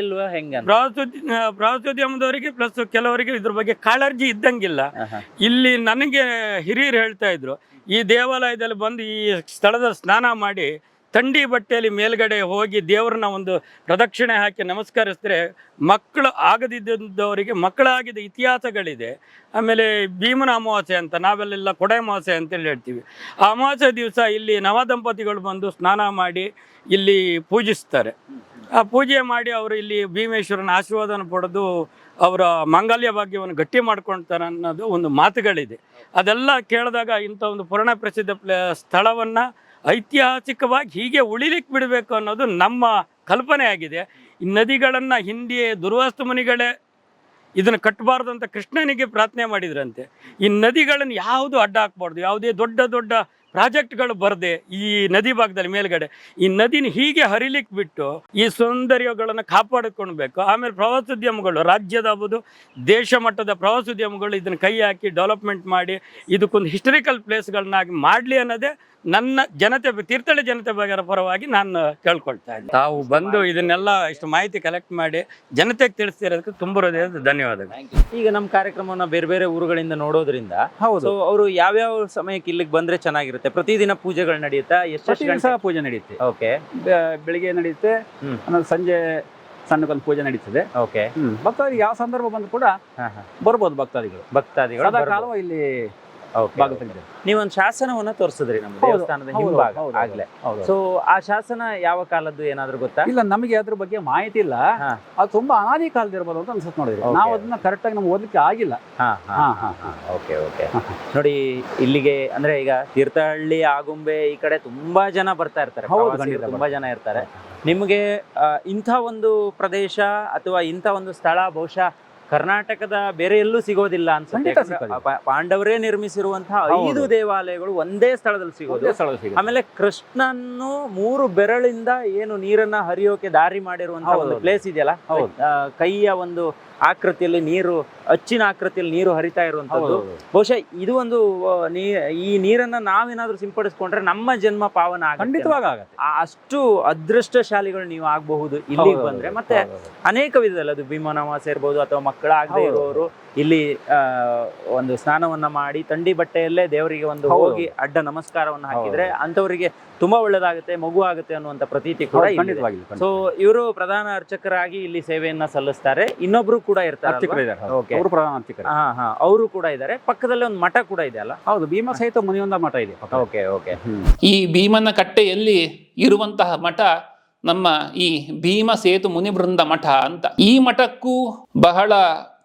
ಪ್ರವಾಸೋದ್ಯ ಪ್ರವಾಸೋದ್ಯಮದವರಿಗೆ ಪ್ಲಸ್ ಕೆಲವರಿಗೆ ಇದ್ರ ಬಗ್ಗೆ ಕಾಳರ್ಜಿ ಇದ್ದಂಗಿಲ್ಲ. ಇಲ್ಲಿ ನನಗೆ ಹಿರಿಯರು ಹೇಳ್ತಾ ಇದ್ರು ಈ ದೇವಾಲಯದಲ್ಲಿ ಬಂದು ಈ ಸ್ಥಳದ ಸ್ನಾನ ಮಾಡಿ ಥಂಡಿ ಬಟ್ಟೆಯಲ್ಲಿ ಮೇಲ್ಗಡೆ ಹೋಗಿ ದೇವರನ್ನ ಒಂದು ಪ್ರದಕ್ಷಿಣೆ ಹಾಕಿ ನಮಸ್ಕರಿಸಿದ್ರೆ ಮಕ್ಕಳು ಆಗದಿದ್ದವರಿಗೆ ಮಕ್ಕಳಾಗಿದ್ದ ಇತಿಹಾಸಗಳಿದೆ. ಆಮೇಲೆ ಭೀಮನ ಅಮಾವಾಸ್ಯೆ ಅಂತ, ನಾವೆಲ್ಲೆಲ್ಲ ಕೊಡೆ ಅಮಾವಾಸ್ಯೆ ಅಂತೇಳಿ ಹೇಳ್ತೀವಿ. ಆ ಅಮಾವಾಸ್ಯೆ ದಿವಸ ಇಲ್ಲಿ ನವ ದಂಪತಿಗಳು ಬಂದು ಸ್ನಾನ ಮಾಡಿ ಇಲ್ಲಿ ಪೂಜಿಸ್ತಾರೆ. ಆ ಪೂಜೆ ಮಾಡಿ ಅವರು ಇಲ್ಲಿ ಭೀಮೇಶ್ವರನ ಆಶೀರ್ವಾದನ ಪಡೆದು ಅವರ ಮಾಂಗಲ್ಯ ಭಾಗ್ಯವನ್ನು ಗಟ್ಟಿ ಮಾಡ್ಕೊಳ್ತಾರೆ ಅನ್ನೋದು ಒಂದು ಮಾತುಗಳಿದೆ. ಅದೆಲ್ಲ ಕೇಳಿದಾಗ ಇಂಥ ಒಂದು ಪುರಾಣ ಪ್ರಸಿದ್ಧ ಸ್ಥಳವನ್ನು ಐತಿಹಾಸಿಕವಾಗಿ ಹೀಗೆ ಉಳಿಲಿಕ್ಕೆ ಬಿಡಬೇಕು ಅನ್ನೋದು ನಮ್ಮ ಕಲ್ಪನೆ ಆಗಿದೆ ಈ ನದಿಗಳನ್ನು ಹಿಂದೆ ದುರ್ವಾಸ್ತು ಮುನಿಗಳೇ ಇದನ್ನು ಕಟ್ಟಬಾರ್ದು ಅಂತ ಕೃಷ್ಣನಿಗೆ ಪ್ರಾರ್ಥನೆ ಮಾಡಿದ್ರಂತೆ. ಈ ನದಿಗಳನ್ನು ಯಾವುದು ಅಡ್ಡ ಹಾಕ್ಬಾರ್ದು, ಯಾವುದೇ ದೊಡ್ಡ ದೊಡ್ಡ ಪ್ರಾಜೆಕ್ಟ್ಗಳು ಬರದೆ ಈ ನದಿ ಭಾಗದಲ್ಲಿ ಮೇಲ್ಗಡೆ, ಈ ನದಿನ ಹೀಗೆ ಹರಿಲಿಕ್ಕೆ ಬಿಟ್ಟು ಈ ಸೌಂದರ್ಯಗಳನ್ನು ಕಾಪಾಡಿಕೊಳ್ಬೇಕು. ಆಮೇಲೆ ಪ್ರವಾಸೋದ್ಯಮಗಳು ರಾಜ್ಯದ ದೇಶ ಮಟ್ಟದ ಪ್ರವಾಸೋದ್ಯಮಗಳು ಇದನ್ನು ಕೈ ಹಾಕಿ ಡೆವಲಪ್ಮೆಂಟ್ ಮಾಡಿ ಇದಕ್ಕೊಂದು ಹಿಸ್ಟರಿಕಲ್ ಪ್ಲೇಸ್ಗಳನ್ನಾಗಿ ಮಾಡಲಿ ಅನ್ನೋದೇ ನನ್ನ ಜನತೆ ತೀರ್ಥಹಳ್ಳಿ ಜನತೆ ಬಗ್ಗೆ ಪರವಾಗಿ ನಾನು ಕೇಳ್ಕೊಳ್ತಾ ಇದ್ದೀನಿ ತಾವು ಬಂದು ಇದನ್ನೆಲ್ಲ ಇಷ್ಟು ಮಾಹಿತಿ ಕಲೆಕ್ಟ್ ಮಾಡಿ ಜನತೆಗೆ ತಿಳಿಸ್ತಿರೋದಕ್ಕೆ ತುಂಬ ಹೃದಯದ ಧನ್ಯವಾದಗಳು. ಈಗ ನಮ್ಮ ಕಾರ್ಯಕ್ರಮವನ್ನ ಬೇರೆ ಬೇರೆ ಊರುಗಳಿಂದ ನೋಡೋದ್ರಿಂದ ಹೌದು. ಸೊ ಅವರು ಯಾವ್ಯಾವ ಸಮಯಕ್ಕೆ ಇಲ್ಲಿಗೆ ಬಂದ್ರೆ ಚೆನ್ನಾಗಿರುತ್ತೆ? ಪ್ರತಿದಿನ ಪೂಜೆಗಳು ನಡೆಯುತ್ತಾ? ಎಷ್ಟು ಸಹ ಪೂಜೆ ನಡೆಯುತ್ತೆ. ಓಕೆ ಬೆಳಿಗ್ಗೆ ನಡೆಯುತ್ತೆ ಸಂಜೆ ಸಣ್ಣಕ್ಕೊಂದು ಪೂಜೆ ನಡೀತದೆ. ಓಕೆ ಭಕ್ತಾದಿಗಳು ಯಾವ ಸಂದರ್ಭ ಬಂದು ಕೂಡ ಬರ್ಬೋದು ಭಕ್ತಾದಿಗಳು. ಭಕ್ತಾದಿಗಳು ಇಲ್ಲಿ ಭಾಗ. ನೀವೊಂದು ಶಾಸನವನ್ನ ತೋರಿಸಿದ್ರಿ ನಮ್ಮ ದೇವಸ್ಥಾನದ ಹಿಂಭಾಗ ಆಗ್ಲೇ. ಸೊ ಆ ಶಾಸನ ಯಾವ ಕಾಲದ್ದು ಏನಾದ್ರೂ ಗೊತ್ತಾ? ಇಲ್ಲ ನಮಗೆ ಅದ್ರ ಬಗ್ಗೆ ಮಾಹಿತಿ ಇಲ್ಲ. ಅದು ತುಂಬಾ ಅನಾದಿ ಕಾಲದಿರ್ಬೋದು ಅಂತ ಅನ್ಸುತ್ತೆ ನೋಡಿದ್ರೆ. ನಾವು ಅದನ್ನ ಕರೆಕ್ಟ್ ಆಗಿ ನಮ್ಗೆ ಓದ್ಲಿಕ್ಕೆ ಆಗಿಲ್ಲ. ಹಾ ಹಾ ಹಾ ಹಾ ಹಾ ಓಕೆ ಓಕೆ ನೋಡಿ ಇಲ್ಲಿಗೆ ಅಂದ್ರೆ ಈಗ ತೀರ್ಥಹಳ್ಳಿ ಆಗುಂಬೆ ಈ ಕಡೆ ತುಂಬಾ ಜನ ಬರ್ತಾ ಇರ್ತಾರೆ. ತುಂಬಾ ಜನ ಇರ್ತಾರೆ. ನಿಮಗೆ ಇಂಥ ಒಂದು ಪ್ರದೇಶ ಅಥವಾ ಇಂಥ ಒಂದು ಸ್ಥಳ ಬಹುಶಃ ಕರ್ನಾಟಕದ ಬೇರೆ ಎಲ್ಲೂ ಸಿಗೋದಿಲ್ಲ ಅನ್ಸುತ್ತೆ. ಪಾಂಡವರೇ ನಿರ್ಮಿಸಿರುವಂತಹ ಐದು ದೇವಾಲಯಗಳು ಒಂದೇ ಸ್ಥಳದಲ್ಲಿ ಸಿಗೋದು. ಆಮೇಲೆ ಕೃಷ್ಣನ್ನು ಮೂರು ಬೆರಳಿಂದ ಏನು ನೀರನ್ನ ಹರಿಯೋಕೆ ದಾರಿ ಮಾಡಿರುವಂತಹ ಒಂದು ಪ್ಲೇಸ್ ಇದೆಯಲ್ಲ? ಕೈಯ ಒಂದು ಆಕೃತಿಯಲ್ಲಿ ನೀರು ಅಚ್ಚಿನ ಆಕೃತಿಯಲ್ಲಿ ನೀರು ಹರಿತಾ ಇರುವಂತದ್ದು ಬಹುಶಃ ಇದು ಒಂದು ಈ ನೀರನ್ನ ನಾವೇನಾದ್ರೂ ಸಿಂಪಡಿಸ್ಕೊಂಡ್ರೆ ನಮ್ಮ ಜನ್ಮ ಪಾವನ ಆಗುತ್ತೆ ಖಂಡಿತವಾಗ ಆಗತ್ತೆ. ಅಷ್ಟು ಅದೃಷ್ಟಶಾಲಿಗಳು ನೀವು ಆಗಬಹುದು ಇಲ್ಲಿಗೆ ಹೌದು, ಬಂದ್ರೆ. ಮತ್ತೆ. ಅನೇಕ ವಿಧದಲ್ಲಿ ಅದು ಭೀಮನವಾಸ ಇರ್ಬೋದು ಅಥವಾ ಮಕ್ಕಳಾಗದೆ ಆಗದೇ ಇರುವವರು ಇಲ್ಲಿ ಒಂದು ಸ್ನಾನವನ್ನ ಮಾಡಿ ತಂಡಿ ಬಟ್ಟೆಯಲ್ಲೇ ದೇವರಿಗೆ ಒಂದು ಹೋಗಿ ಅಡ್ಡ ನಮಸ್ಕಾರವನ್ನ ಹಾಕಿದ್ರೆ ಅಂತವರಿಗೆ ತುಂಬಾ ಒಳ್ಳೇದಾಗುತ್ತೆ ಮಗು ಆಗುತ್ತೆ ಅನ್ನುವಂತ ಪ್ರತೀತಿ ಕೂಡ. ಸೊ ಇವರು ಪ್ರಧಾನ ಅರ್ಚಕರಾಗಿ ಇಲ್ಲಿ ಸೇವೆಯನ್ನ ಸಲ್ಲಿಸ್ತಾರೆ. ಇನ್ನೊಬ್ರು ಕೂಡ ಇರ್ತಾರೆ ಇದ್ದಾರೆ. ಅವರು ಪ್ರಧಾನ ಅರ್ಚಕರು ಹಾ ಹಾ. ಅವರು ಕೂಡ ಇದ್ದಾರೆ. ಪಕ್ಕದಲ್ಲೇ ಒಂದು ಮಠ ಕೂಡ ಇದೆ ಅಲ್ಲ? ಹೌದು ಭೀಮ ಸಹಿತ ಮುನಿಯೊಂದ ಮಠ ಇದೆ. ಪಕ್ಕ. ಓಕೆ ಓಕೆ ಈ ಭೀಮನ ಕಟ್ಟೆಯಲ್ಲಿ ಇರುವಂತಹ ಮಠ ನಮ್ಮ ಈ ಭೀಮ ಸೇತು ಮುನಿಬೃಂದ ಮಠ ಅಂತ. ಈ ಮಠಕ್ಕೂ ಬಹಳ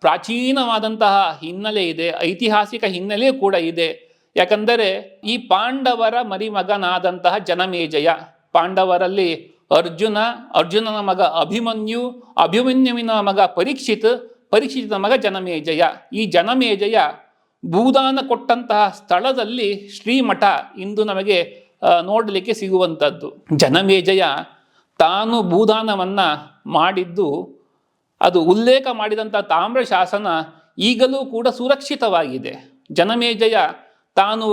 ಪ್ರಾಚೀನವಾದಂತಹ ಹಿನ್ನೆಲೆ ಇದೆ. ಐತಿಹಾಸಿಕ ಹಿನ್ನೆಲೆ ಕೂಡ ಇದೆ. ಯಾಕಂದರೆ ಈ ಪಾಂಡವರ ಮರಿಮಗನಾದಂತಹ ಜನಮೇಜಯ ಪಾಂಡವರಲ್ಲಿ ಅರ್ಜುನ, ಅರ್ಜುನನ ಮಗ ಅಭಿಮನ್ಯು, ಅಭಿಮನ್ಯುವಿನ ಮಗ ಪರೀಕ್ಷಿತ್, ಪರೀಕ್ಷಿತನ ಮಗ ಜನಮೇಜಯ. ಈ ಜನಮೇಜಯ ಭೂದಾನ ಕೊಟ್ಟಂತಹ ಸ್ಥಳದಲ್ಲಿ ಶ್ರೀಮಠ ಇಂದು ನಮಗೆ ನೋಡಲಿಕ್ಕೆ ಸಿಗುವಂಥದ್ದು ಜನಮೇಜಯ ತಾನು ಭೂದಾನವನ್ನ ಮಾಡಿದ್ದು, ಅದು ಉಲ್ಲೇಖ ಮಾಡಿದಂಥ ತಾಮ್ರ ಶಾಸನ ಈಗಲೂ ಕೂಡ ಸುರಕ್ಷಿತವಾಗಿದೆ. ಜನಮೇಜಯ ತಾನು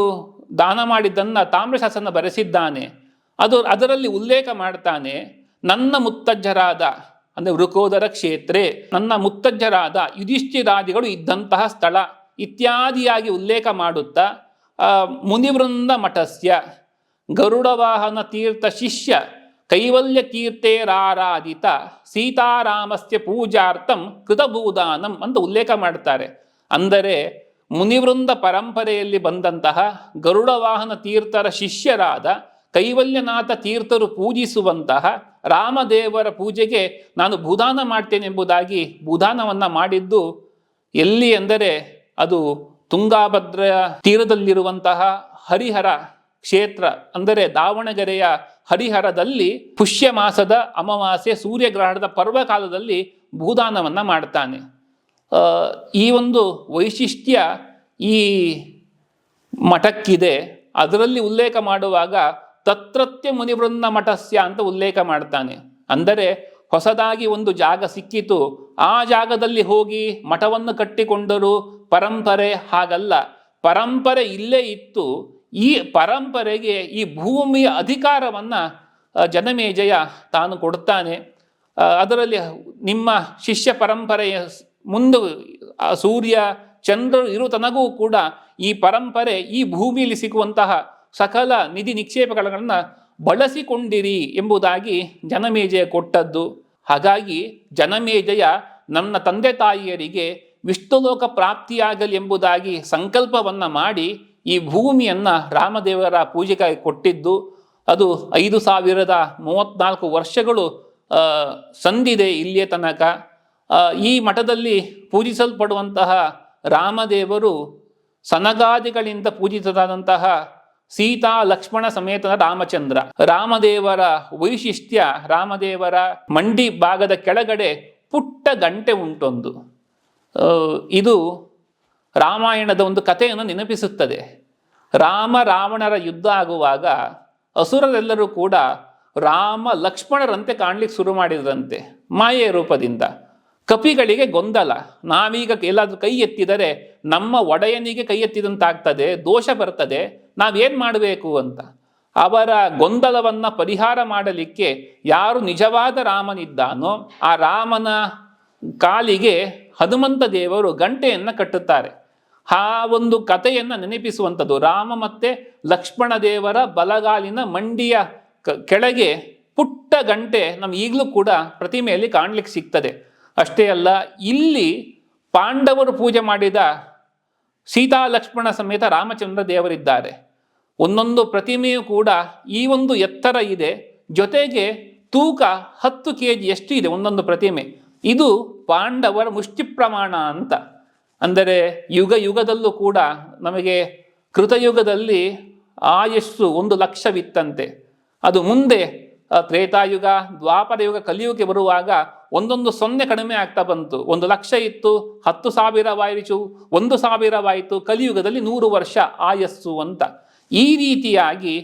ದಾನ ಮಾಡಿದ್ದನ್ನು ತಾಮ್ರಶಾಸನ ಬರೆಸಿದ್ದಾನೆ. ಅದು ಅದರಲ್ಲಿ ಉಲ್ಲೇಖ ಮಾಡ್ತಾನೆ, ನನ್ನ ಮುತ್ತಜ್ಜರಾದ, ಅಂದರೆ ವೃಕೋದರ ಕ್ಷೇತ್ರೆ, ನನ್ನ ಮುತ್ತಜ್ಜರಾದ ಯುಧಿಷ್ಠಿರಾದಿಗಳು ಇದ್ದಂತಹ ಸ್ಥಳ, ಇತ್ಯಾದಿಯಾಗಿ ಉಲ್ಲೇಖ ಮಾಡುತ್ತಾ ಮುನಿವೃಂದ ಮಠಸ್ಯ, ಗರುಡವಾಹನ ತೀರ್ಥ ಶಿಷ್ಯ, ಕೈವಲ್ಯ ತೀರ್ಥೇರಾರಾಧಿತ ಸೀತಾರಾಮಸ್ಯ ಪೂಜಾರ್ಥಂ ಕೃತಭೂದಾನಂ ಅಂತ ಉಲ್ಲೇಖ ಮಾಡ್ತಾರೆ. ಅಂದರೆ, ಮುನಿವೃಂದ ಪರಂಪರೆಯಲ್ಲಿ ಬಂದಂತಹ ಗರುಡವಾಹನ ತೀರ್ಥರ ಶಿಷ್ಯರಾದ ಕೈವಲ್ಯನಾಥ ತೀರ್ಥರು ಪೂಜಿಸುವಂತಹ ರಾಮದೇವರ ಪೂಜೆಗೆ ನಾನು ಭೂದಾನ ಮಾಡ್ತೇನೆಂಬುದಾಗಿ ಭೂದಾನವನ್ನು ಮಾಡಿದ್ದು ಎಲ್ಲಿ ಎಂದರೆ ಅದು ತುಂಗಾಭದ್ರ ತೀರದಲ್ಲಿರುವಂತಹ ಹರಿಹರ ಕ್ಷೇತ್ರ, ಅಂದರೆ ದಾವಣಗೆರೆಯ ಹರಿಹರದಲ್ಲಿ ಪುಷ್ಯ ಮಾಸದ ಅಮಾವಾಸ್ಯೆ ಸೂರ್ಯಗ್ರಹಣದ ಪರ್ವಕಾಲದಲ್ಲಿ ಭೂದಾನವನ್ನು ಮಾಡ್ತಾನೆ. ಈ ಒಂದು ವೈಶಿಷ್ಟ್ಯ ಈ ಮಠಕ್ಕಿದೆ. ಅದರಲ್ಲಿ ಉಲ್ಲೇಖ ಮಾಡುವಾಗ ತತ್ರತ್ಯ ಮುನಿವೃಂದ ಮಠಸ್ಯ ಅಂತ ಉಲ್ಲೇಖ ಮಾಡ್ತಾನೆ. ಅಂದರೆ ಹೊಸದಾಗಿ ಒಂದು ಜಾಗ ಸಿಕ್ಕಿತು. ಆ ಜಾಗದಲ್ಲಿ ಹೋಗಿ ಮಠವನ್ನು ಕಟ್ಟಿಕೊಂಡರು ಪರಂಪರೆ ಹಾಗಲ್ಲ. ಪರಂಪರೆ ಇಲ್ಲೇ ಇತ್ತು. ಈ ಪರಂಪರೆಗೆ ಈ ಭೂಮಿಯ ಅಧಿಕಾರವನ್ನ ಜನಮೇಜಯ ತಾನು ಕೊಡ್ತಾನೆ. ಅದರಲ್ಲಿ ನಿಮ್ಮ ಶಿಷ್ಯ ಪರಂಪರೆಯ ಮುಂದೆ ಸೂರ್ಯ, ಚಂದ್ರರು ಇರುತನಗೂ ಕೂಡ ಈ ಪರಂಪರೆ ಈ ಭೂಮಿಯಲ್ಲಿ ಸಿಗುವಂತಹ ಸಕಲ ನಿಧಿ ನಿಕ್ಷೇಪಗಳನ್ನು ಬಳಸಿಕೊಂಡಿರಿ ಎಂಬುದಾಗಿ ಜನಮೇಜಯ ಕೊಟ್ಟದ್ದು. ಹಾಗಾಗಿ ಜನಮೇಜಯ ನನ್ನ ತಂದೆ ತಾಯಿಯರಿಗೆ ವಿಷ್ಣುಲೋಕ ಪ್ರಾಪ್ತಿಯಾಗಲಿ ಎಂಬುದಾಗಿ ಸಂಕಲ್ಪವನ್ನು ಮಾಡಿ ಈ ಭೂಮಿಯನ್ನು ರಾಮದೇವರ ಪೂಜೆಗಾಗಿ ಕೊಟ್ಟಿದ್ದು. ಅದು ಐದು ಸಾವಿರದ ಮೂವತ್ನಾಲ್ಕು ವರ್ಷಗಳು ಸಂದಿದೆ ಇಲ್ಲಿಯ ತನಕ. ಈ ಮಠದಲ್ಲಿ ಪೂಜಿಸಲ್ಪಡುವಂತಹ ರಾಮದೇವರು ಸನಗಾದಿಗಳಿಂದ ಪೂಜಿತರಾದಂತಹ ಸೀತಾ, ಲಕ್ಷ್ಮಣ ಸಮೇತ ರಾಮಚಂದ್ರ. ರಾಮದೇವರ ವೈಶಿಷ್ಟ್ಯ, ರಾಮದೇವರ ಮಂಡಿ ಭಾಗದ ಕೆಳಗಡೆ ಪುಟ್ಟ ಗಂಟೆ ಉಂಟೊಂದು. ಇದು ರಾಮಾಯಣದ ಒಂದು ಕಥೆಯನ್ನು ನೆನಪಿಸುತ್ತದೆ. ರಾಮ ರಾವಣರ ಯುದ್ಧ ಆಗುವಾಗ ಅಸುರರೆಲ್ಲರೂ ಕೂಡ ರಾಮ ಲಕ್ಷ್ಮಣರಂತೆ ಕಾಣಲಿಕ್ಕೆ ಶುರು ಮಾಡಿದ್ರಂತೆ ಮಾಯೆಯ ರೂಪದಿಂದ. ಕಪಿಗಳಿಗೆ ಗೊಂದಲ. ನಾವೀಗ ಎಲ್ಲಾದರೂ ಕೈ ಎತ್ತಿದರೆ ನಮ್ಮ ಒಡೆಯನಿಗೆ ಕೈ ಎತ್ತಿದಂತಾಗ್ತದೆ, ದೋಷ ಬರ್ತದೆ. ನಾವೇನ್ ಮಾಡಬೇಕು ಅಂತ? ಅವರ ಗೊಂದಲವನ್ನು ಪರಿಹಾರ ಮಾಡಲಿಕ್ಕೆ ಯಾರು ನಿಜವಾದ ರಾಮನಿದ್ದಾನೋ ಆ ರಾಮನ ಕಾಲಿಗೆ ಹನುಮಂತ ದೇವರು ಗಂಟೆಯನ್ನು ಕಟ್ಟುತ್ತಾರೆ. ಆ ಒಂದು ಕಥೆಯನ್ನು ನೆನಪಿಸುವಂಥದ್ದು. ರಾಮ ಮತ್ತೆ ಲಕ್ಷ್ಮಣ ದೇವರ ಬಲಗಾಲಿನ ಮಂಡಿಯ ಕೆಳಗೆ ಪುಟ್ಟ ಗಂಟೆ ನಮ್ಗೆ ಈಗಲೂ ಕೂಡ ಪ್ರತಿಮೆಯಲ್ಲಿ ಕಾಣ್ಲಿಕ್ಕೆ ಸಿಗ್ತದೆ. ಅಷ್ಟೇ ಅಲ್ಲ, ಇಲ್ಲಿ ಪಾಂಡವರು ಪೂಜೆ ಮಾಡಿದ ಸೀತಾ ಲಕ್ಷ್ಮಣ ಸಮೇತ ರಾಮಚಂದ್ರ ದೇವರಿದ್ದಾರೆ. ಒಂದೊಂದು ಪ್ರತಿಮೆಯೂ ಕೂಡ ಈ ಒಂದು ಎತ್ತರ ಇದೆ. ಜೊತೆಗೆ ತೂಕ ಹತ್ತು ಕೆ ಜಿ ಎಷ್ಟು ಇದೆ ಒಂದೊಂದು ಪ್ರತಿಮೆ. ಇದು ಪಾಂಡವರ ಮುಷ್ಟಿ ಪ್ರಮಾಣ ಅಂತ. ಅಂದರೆ ಯುಗ ಯುಗದಲ್ಲೂ ಕೂಡ ನಮಗೆ ಕೃತಯುಗದಲ್ಲಿ ಆಯಸ್ಸು ಒಂದು ಲಕ್ಷವಿತ್ತಂತೆ. ಅದು ಮುಂದೆ ತ್ರೇತಾಯುಗ ದ್ವಾಪರ ಯುಗ ಕಲಿಯುಗಕ್ಕೆ ಬರುವಾಗ ಒಂದೊಂದು ಸೊನ್ನೆ ಕಡಿಮೆ ಆಗ್ತಾ ಬಂತು. ಒಂದು ಲಕ್ಷ ಇತ್ತು, ಹತ್ತು ಸಾವಿರವಾಯಿತು ಒಂದು ಸಾವಿರವಾಯಿತು ಕಲಿಯುಗದಲ್ಲಿ ನೂರು ವರ್ಷ ಆಯಸ್ಸು ಅಂತ. ಈ ರೀತಿಯಾಗಿ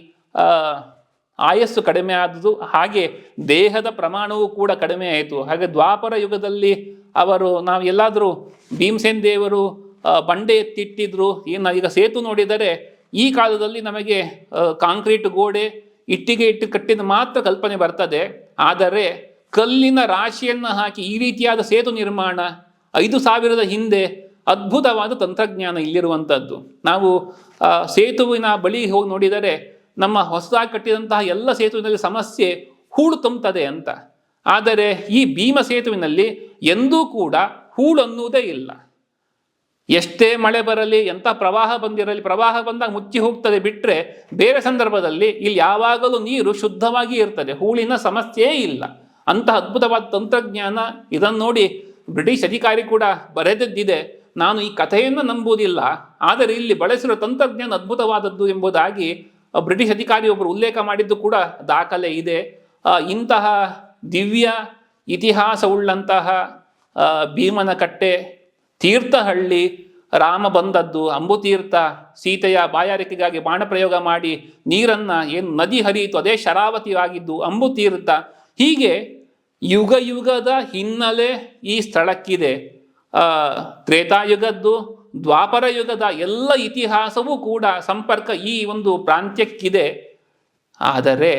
ಆಯಸ್ಸು ಕಡಿಮೆ ಆದುದು ಹಾಗೆ ದೇಹದ ಪ್ರಮಾಣವೂ ಕೂಡ ಕಡಿಮೆ ಆಯಿತು. ಹಾಗೆ ದ್ವಾಪರ ಯುಗದಲ್ಲಿ ಅವರು, ನಾವು ಎಲ್ಲಾದರೂ ಭೀಮಸೇನ್ ದೇವರು ಬಂಡೆ ಎತ್ತಿಟ್ಟಿದ್ರು ಏನು ಈಗ ಸೇತು ನೋಡಿದರೆ, ಈ ಕಾಲದಲ್ಲಿ ನಮಗೆ ಕಾಂಕ್ರೀಟ್ ಗೋಡೆ, ಇಟ್ಟಿಗೆ ಇಟ್ಟು ಕಟ್ಟಿದ ಮಾತ್ರ ಕಲ್ಪನೆ ಬರ್ತದೆ. ಆದರೆ, ಕಲ್ಲಿನ ರಾಶಿಯನ್ನು ಹಾಕಿ ಈ ರೀತಿಯಾದ ಸೇತು ನಿರ್ಮಾಣ, ಐದು ಸಾವಿರದ ಹಿಂದೆ ಅದ್ಭುತವಾದ ತಂತ್ರಜ್ಞಾನ ಇಲ್ಲಿರುವಂಥದ್ದು ನಾವು ಸೇತುವಿನ ಬಳಿ ಹೋಗಿ ನೋಡಿದರೆ ನಮ್ಮ ಹೊಸದಾಗಿ ಕಟ್ಟಿದಂತಹ ಎಲ್ಲ ಸೇತುವಿನಲ್ಲಿ ಸಮಸ್ಯೆ ಹೂಳು ತುಂಬುತ್ತದೆ ಅಂತ. ಆದರೆ ಈ ಭೀಮ ಸೇತುವಿನಲ್ಲಿ ಎಂದೂ ಕೂಡ ಹೂಳು ಅನ್ನುವುದೇ ಇಲ್ಲ. ಎಷ್ಟೇ ಮಳೆ ಬರಲಿ, ಎಂಥ ಪ್ರವಾಹ ಬಂದಿರಲಿ, ಪ್ರವಾಹ ಬಂದಾಗ ಮುಚ್ಚಿ ಹೋಗ್ತದೆ ಬಿಟ್ಟರೆ ಬೇರೆ ಸಂದರ್ಭದಲ್ಲಿ ಇಲ್ಲಿ ಯಾವಾಗಲೂ ನೀರು ಶುದ್ಧವಾಗಿ ಇರ್ತದೆ, ಹೂಳಿನ ಸಮಸ್ಯೆಯೇ ಇಲ್ಲ. ಅಂತಹ ಅದ್ಭುತವಾದ ತಂತ್ರಜ್ಞಾನ ಇದನ್ನು ನೋಡಿ ಬ್ರಿಟಿಷ್ ಅಧಿಕಾರಿ ಕೂಡ ಬರೆದದ್ದಿದೆ. ನಾನು ಈ ಕಥೆಯನ್ನು ನಂಬುವುದಿಲ್ಲ, ಆದರೆ ಇಲ್ಲಿ ಬಳಸಿರೋ ತಂತ್ರಜ್ಞಾನ ಅದ್ಭುತವಾದದ್ದು ಎಂಬುದಾಗಿ ಬ್ರಿಟಿಷ್ ಅಧಿಕಾರಿಯೊಬ್ಬರು ಉಲ್ಲೇಖ ಮಾಡಿದ್ದು ಕೂಡ ದಾಖಲೆ ಇದೆ. ಇಂತಹ ದಿವ್ಯ, ಇತಿಹಾಸವುಳ್ಳಂತಹ ಭೀಮನಕಟ್ಟೆ ಭೀಮನ ಕಟ್ಟೆ ತೀರ್ಥಹಳ್ಳಿ, ರಾಮ ಬಂದದ್ದು, ಅಂಬುತೀರ್ಥ, ಸೀತೆಯ ಬಾಯಾರಿಕೆಗಾಗಿ ಬಾಣ ಪ್ರಯೋಗ ಮಾಡಿ ನೀರನ್ನು ಏನು ನದಿ ಹರಿಯಿತು, ಅದೇ ಶರಾವತಿ ಆಗಿದ್ದು ಅಂಬುತೀರ್ಥ. ಹೀಗೆ ಯುಗ ಯುಗದ ಹಿನ್ನೆಲೆ ಈ ಸ್ಥಳಕ್ಕಿದೆ. ತ್ರೇತಾಯುಗದ್ದು ದ್ವಾಪರ ಯುಗದ ಎಲ್ಲ ಇತಿಹಾಸವೂ ಕೂಡ ಸಂಪರ್ಕ ಈ ಒಂದು ಪ್ರಾಂತ್ಯಕ್ಕಿದೆ. ಆದರೆ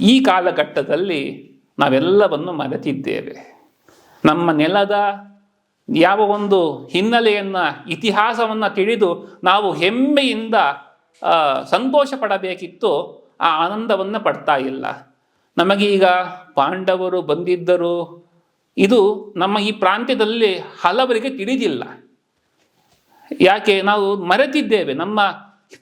ಈ ಕಾಲಘಟ್ಟದಲ್ಲಿ ನಾವೆಲ್ಲವನ್ನು ಮರೆತಿದ್ದೇವೆ. ನಮ್ಮ ನೆಲದ ಯಾವ ಒಂದು ಹಿನ್ನೆಲೆಯನ್ನು, ಇತಿಹಾಸವನ್ನು ತಿಳಿದು ನಾವು ಹೆಮ್ಮೆಯಿಂದ ಸಂತೋಷ ಪಡಬೇಕಿತ್ತು ಆ ಆನಂದವನ್ನು ಪಡ್ತಾ ಇಲ್ಲ. ನಮಗೀಗ ಪಾಂಡವರು ಬಂದಿದ್ದರು ಇದು ನಮ್ಮ ಈ ಪ್ರಾಂತ್ಯದಲ್ಲಿ ಹಲವರಿಗೆ ತಿಳಿದಿಲ್ಲ. ಯಾಕೆ? ನಾವು ಮರೆತಿದ್ದೇವೆ. ನಮ್ಮ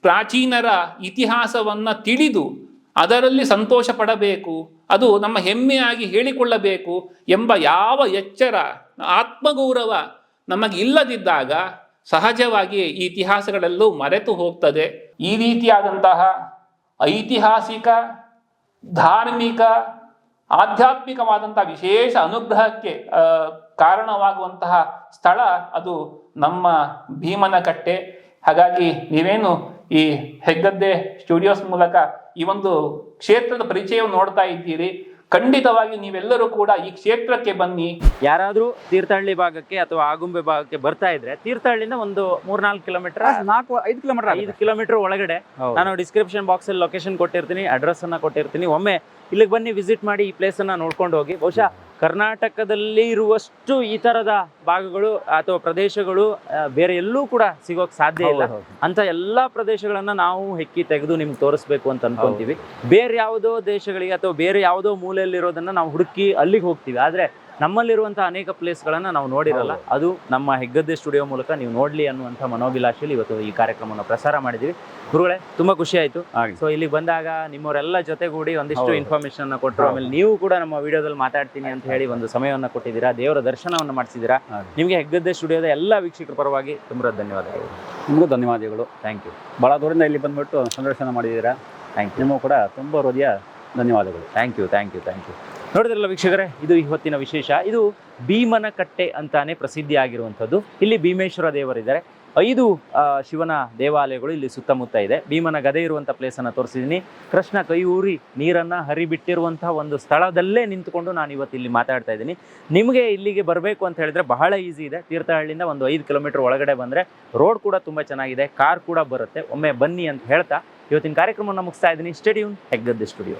ಪ್ರಾಚೀನರ ಇತಿಹಾಸವನ್ನು ತಿಳಿದು ಅದರಲ್ಲಿ ಸಂತೋಷ ಪಡಬೇಕು ಅದು ನಮ್ಮ ಹೆಮ್ಮೆಯಾಗಿ ಹೇಳಿಕೊಳ್ಳಬೇಕು ಎಂಬ ಯಾವ ಎಚ್ಚರ, ಆತ್ಮಗೌರವ ನಮಗೆ ಇಲ್ಲದಿದ್ದಾಗ ಸಹಜವಾಗಿ ಈ ಇತಿಹಾಸಗಳೆಲ್ಲೂ ಮರೆತು ಹೋಗ್ತದೆ. ಈ ರೀತಿಯಾದಂತಹ ಐತಿಹಾಸಿಕ, ಧಾರ್ಮಿಕ ಆಧ್ಯಾತ್ಮಿಕವಾದಂತಹ ವಿಶೇಷ ಅನುಗ್ರಹಕ್ಕೆ ಕಾರಣವಾಗುವಂತಹ ಸ್ಥಳ ಅದು ನಮ್ಮ ಭೀಮನ ಕಟ್ಟೆ ಹಾಗಾಗಿ ನೀವೇನು ಈ ಹೆಗ್ಗದ್ದೆ ಸ್ಟುಡಿಯೋಸ್ ಮೂಲಕ ಈ ಒಂದು ಕ್ಷೇತ್ರದ ಪರಿಚಯವನ್ನು ನೋಡ್ತಾ ಇದ್ದೀರಿ. ಖಂಡಿತವಾಗಿ ನೀವೆಲ್ಲರೂ ಕೂಡ ಈ ಕ್ಷೇತ್ರಕ್ಕೆ ಬನ್ನಿ. ಯಾರಾದ್ರೂ ತೀರ್ಥಹಳ್ಳಿ ಭಾಗಕ್ಕೆ ಅಥವಾ ಆಗುಂಬೆ ಭಾಗಕ್ಕೆ ಬರ್ತಾ ಇದ್ರೆ ತೀರ್ಥಹಳ್ಳಿನ ಒಂದು ಮೂರ್ನಾಲ್ಕು ಕಿಲೋಮೀಟರ್ ನಾಲ್ಕು ಐದು ಕಿಲೋಮೀಟರ್ ಐದು ಕಿಲೋಮೀಟರ್ ಒಳಗಡೆ. ನಾನು ಡಿಸ್ಕ್ರಿಪ್ಷನ್ ಬಾಕ್ಸ್ ಅಲ್ಲಿ ಲೊಕೇಶನ್ ಕೊಟ್ಟಿರ್ತೀನಿ ಅಡ್ರೆಸ್ ಅನ್ನ ಕೊಟ್ಟಿರ್ತೀನಿ. ಒಮ್ಮೆ ಇಲ್ಲಿಗೆ ಬನ್ನಿ ವಿಸಿಟ್ ಮಾಡಿ ಈ ಪ್ಲೇಸ್ ಅನ್ನ ನೋಡ್ಕೊಂಡು ಹೋಗಿ. ಬಹುಶಃ ಕರ್ನಾಟಕದಲ್ಲಿ ಇರುವಷ್ಟು ಈ ತರದ ಭಾಗಗಳು ಅಥವಾ ಪ್ರದೇಶಗಳು ಬೇರೆ ಎಲ್ಲೂ ಕೂಡ ಸಿಗೋಕ್ ಸಾಧ್ಯ ಇಲ್ಲ. ಅಂತ ಎಲ್ಲಾ ಪ್ರದೇಶಗಳನ್ನ ನಾವು ಹೆಕ್ಕಿ ತೆಗೆದು ನಿಮ್ಗೆ ತೋರಿಸ್ಬೇಕು ಅಂತ ಅನ್ಕೊಂತೀವಿ. ಬೇರೆ ಯಾವುದೋ ದೇಶಗಳಿಗೆ ಅಥವಾ ಬೇರೆ ಯಾವುದೋ ಮೂಲೆಯಲ್ಲಿರೋದನ್ನ ನಾವು ಹುಡುಕಿ ಅಲ್ಲಿಗೆ ಹೋಗ್ತೀವಿ. ಆದ್ರೆ ನಮ್ಮಲ್ಲಿರುವಂತಹ ಅನೇಕ ಪ್ಲೇಸ್ಗಳನ್ನ ನಾವು ನೋಡಿರಲ್ಲ. ಅದು ನಮ್ಮ ಹೆಗ್ಗದ್ದೆ ಸ್ಟುಡಿಯೋ ಮೂಲಕ ನೀವು ನೋಡ್ಲಿ ಅನ್ನುವಂಥ ಮನೋಭಿಲಾಷೆಯಲ್ಲಿ ಇವತ್ತು ಈ ಕಾರ್ಯಕ್ರಮವನ್ನು ಪ್ರಸಾರ ಮಾಡಿದೀವಿ ಗುರುಗಳೇ ತುಂಬಾ ಖುಷಿ ಆಯ್ತು. ಸೊ ಇಲ್ಲಿ ಬಂದಾಗ ನಿಮ್ಮವರೆಲ್ಲ ಜೊತೆಗೂಡಿ ಒಂದಿಷ್ಟು ಇನ್ಫಾರ್ಮೇಷನ್ ಇನ್ಫಾರ್ಮೇಶನ್ ಅನ್ನ ಕೊಟ್ಟರು ಆಮೇಲೆ ನೀವು ಕೂಡ ನಮ್ಮ ವಿಡಿಯೋದಲ್ಲಿ ಮಾತಾಡ್ತೀನಿ ಅಂತ ಹೇಳಿ ಒಂದು ಸಮಯವನ್ನು ಕೊಟ್ಟಿದ್ದೀರಾ ದೇವರ ದರ್ಶನವನ್ನು ಮಾಡಿಸಿದ್ದೀರಾ. ನಿಮಗೆ ಹೆಗ್ಗದ್ದೆ ಸ್ಟುಡಿಯೋದ ಎಲ್ಲ ವೀಕ್ಷಕರ ಪರವಾಗಿ ತುಂಬ ಧನ್ಯವಾದಗಳು. ನಿಮಗೂ ಧನ್ಯವಾದಗಳು. ಥ್ಯಾಂಕ್ ಯು ಭಾಳ ದೂರದಿಂದ ಇಲ್ಲಿ ಬಂದ್ಬಿಟ್ಟು ಸಂದರ್ಶನ ಮಾಡಿದ್ದೀರಾ. ಥ್ಯಾಂಕ್ ಯು ನಿಮಗೂ ಕೂಡ ತುಂಬ ಹೃದಯ ಧನ್ಯವಾದಗಳು. Thank you thank you thank you ನೋಡಿದ್ರಲ್ಲ ವೀಕ್ಷಕರೇ, ಇದು ಇವತ್ತಿನ ವಿಶೇಷ. ಇದು ಭೀಮನ ಕಟ್ಟೆ ಅಂತಾನೆ ಪ್ರಸಿದ್ಧಿ ಆಗಿರುವಂಥದ್ದು ಇಲ್ಲಿ ಭೀಮೇಶ್ವರ ದೇವರಿದ್ದಾರೆ. ಐದು ಶಿವನ ದೇವಾಲಯಗಳು ಇಲ್ಲಿ ಸುತ್ತಮುತ್ತ ಇದೆ. ಭೀಮನ ಗದೆ ಇರುವಂಥ ಪ್ಲೇಸನ್ನು ತೋರಿಸಿದ್ದೀನಿ ಕೃಷ್ಣ ಕೈ ಊರಿ ನೀರನ್ನು ಹರಿಬಿಟ್ಟಿರುವಂಥ ಒಂದು ಸ್ಥಳದಲ್ಲೇ ನಿಂತುಕೊಂಡು ನಾನು ಇವತ್ತು ಇಲ್ಲಿ ಮಾತಾಡ್ತಾ ಇದ್ದೀನಿ. ನಿಮಗೆ ಇಲ್ಲಿಗೆ ಬರಬೇಕು ಅಂತ ಹೇಳಿದ್ರೆ ಬಹಳ ಈಸಿ ಇದೆ. ತೀರ್ಥಹಳ್ಳಿಯಿಂದ ಒಂದು ಐದು ಕಿಲೋಮೀಟರ್ ಒಳಗಡೆ ಬಂದರೆ ರೋಡ್ ಕೂಡ ತುಂಬ ಚೆನ್ನಾಗಿದೆ. ಕಾರ್ ಕೂಡ ಬರುತ್ತೆ. ಒಮ್ಮೆ ಬನ್ನಿ ಅಂತ ಹೇಳ್ತಾ ಇವತ್ತಿನ ಕಾರ್ಯಕ್ರಮವನ್ನು ಮುಗಿಸ್ತಾ ಇದ್ದೀನಿ. Stadium Heggadde studio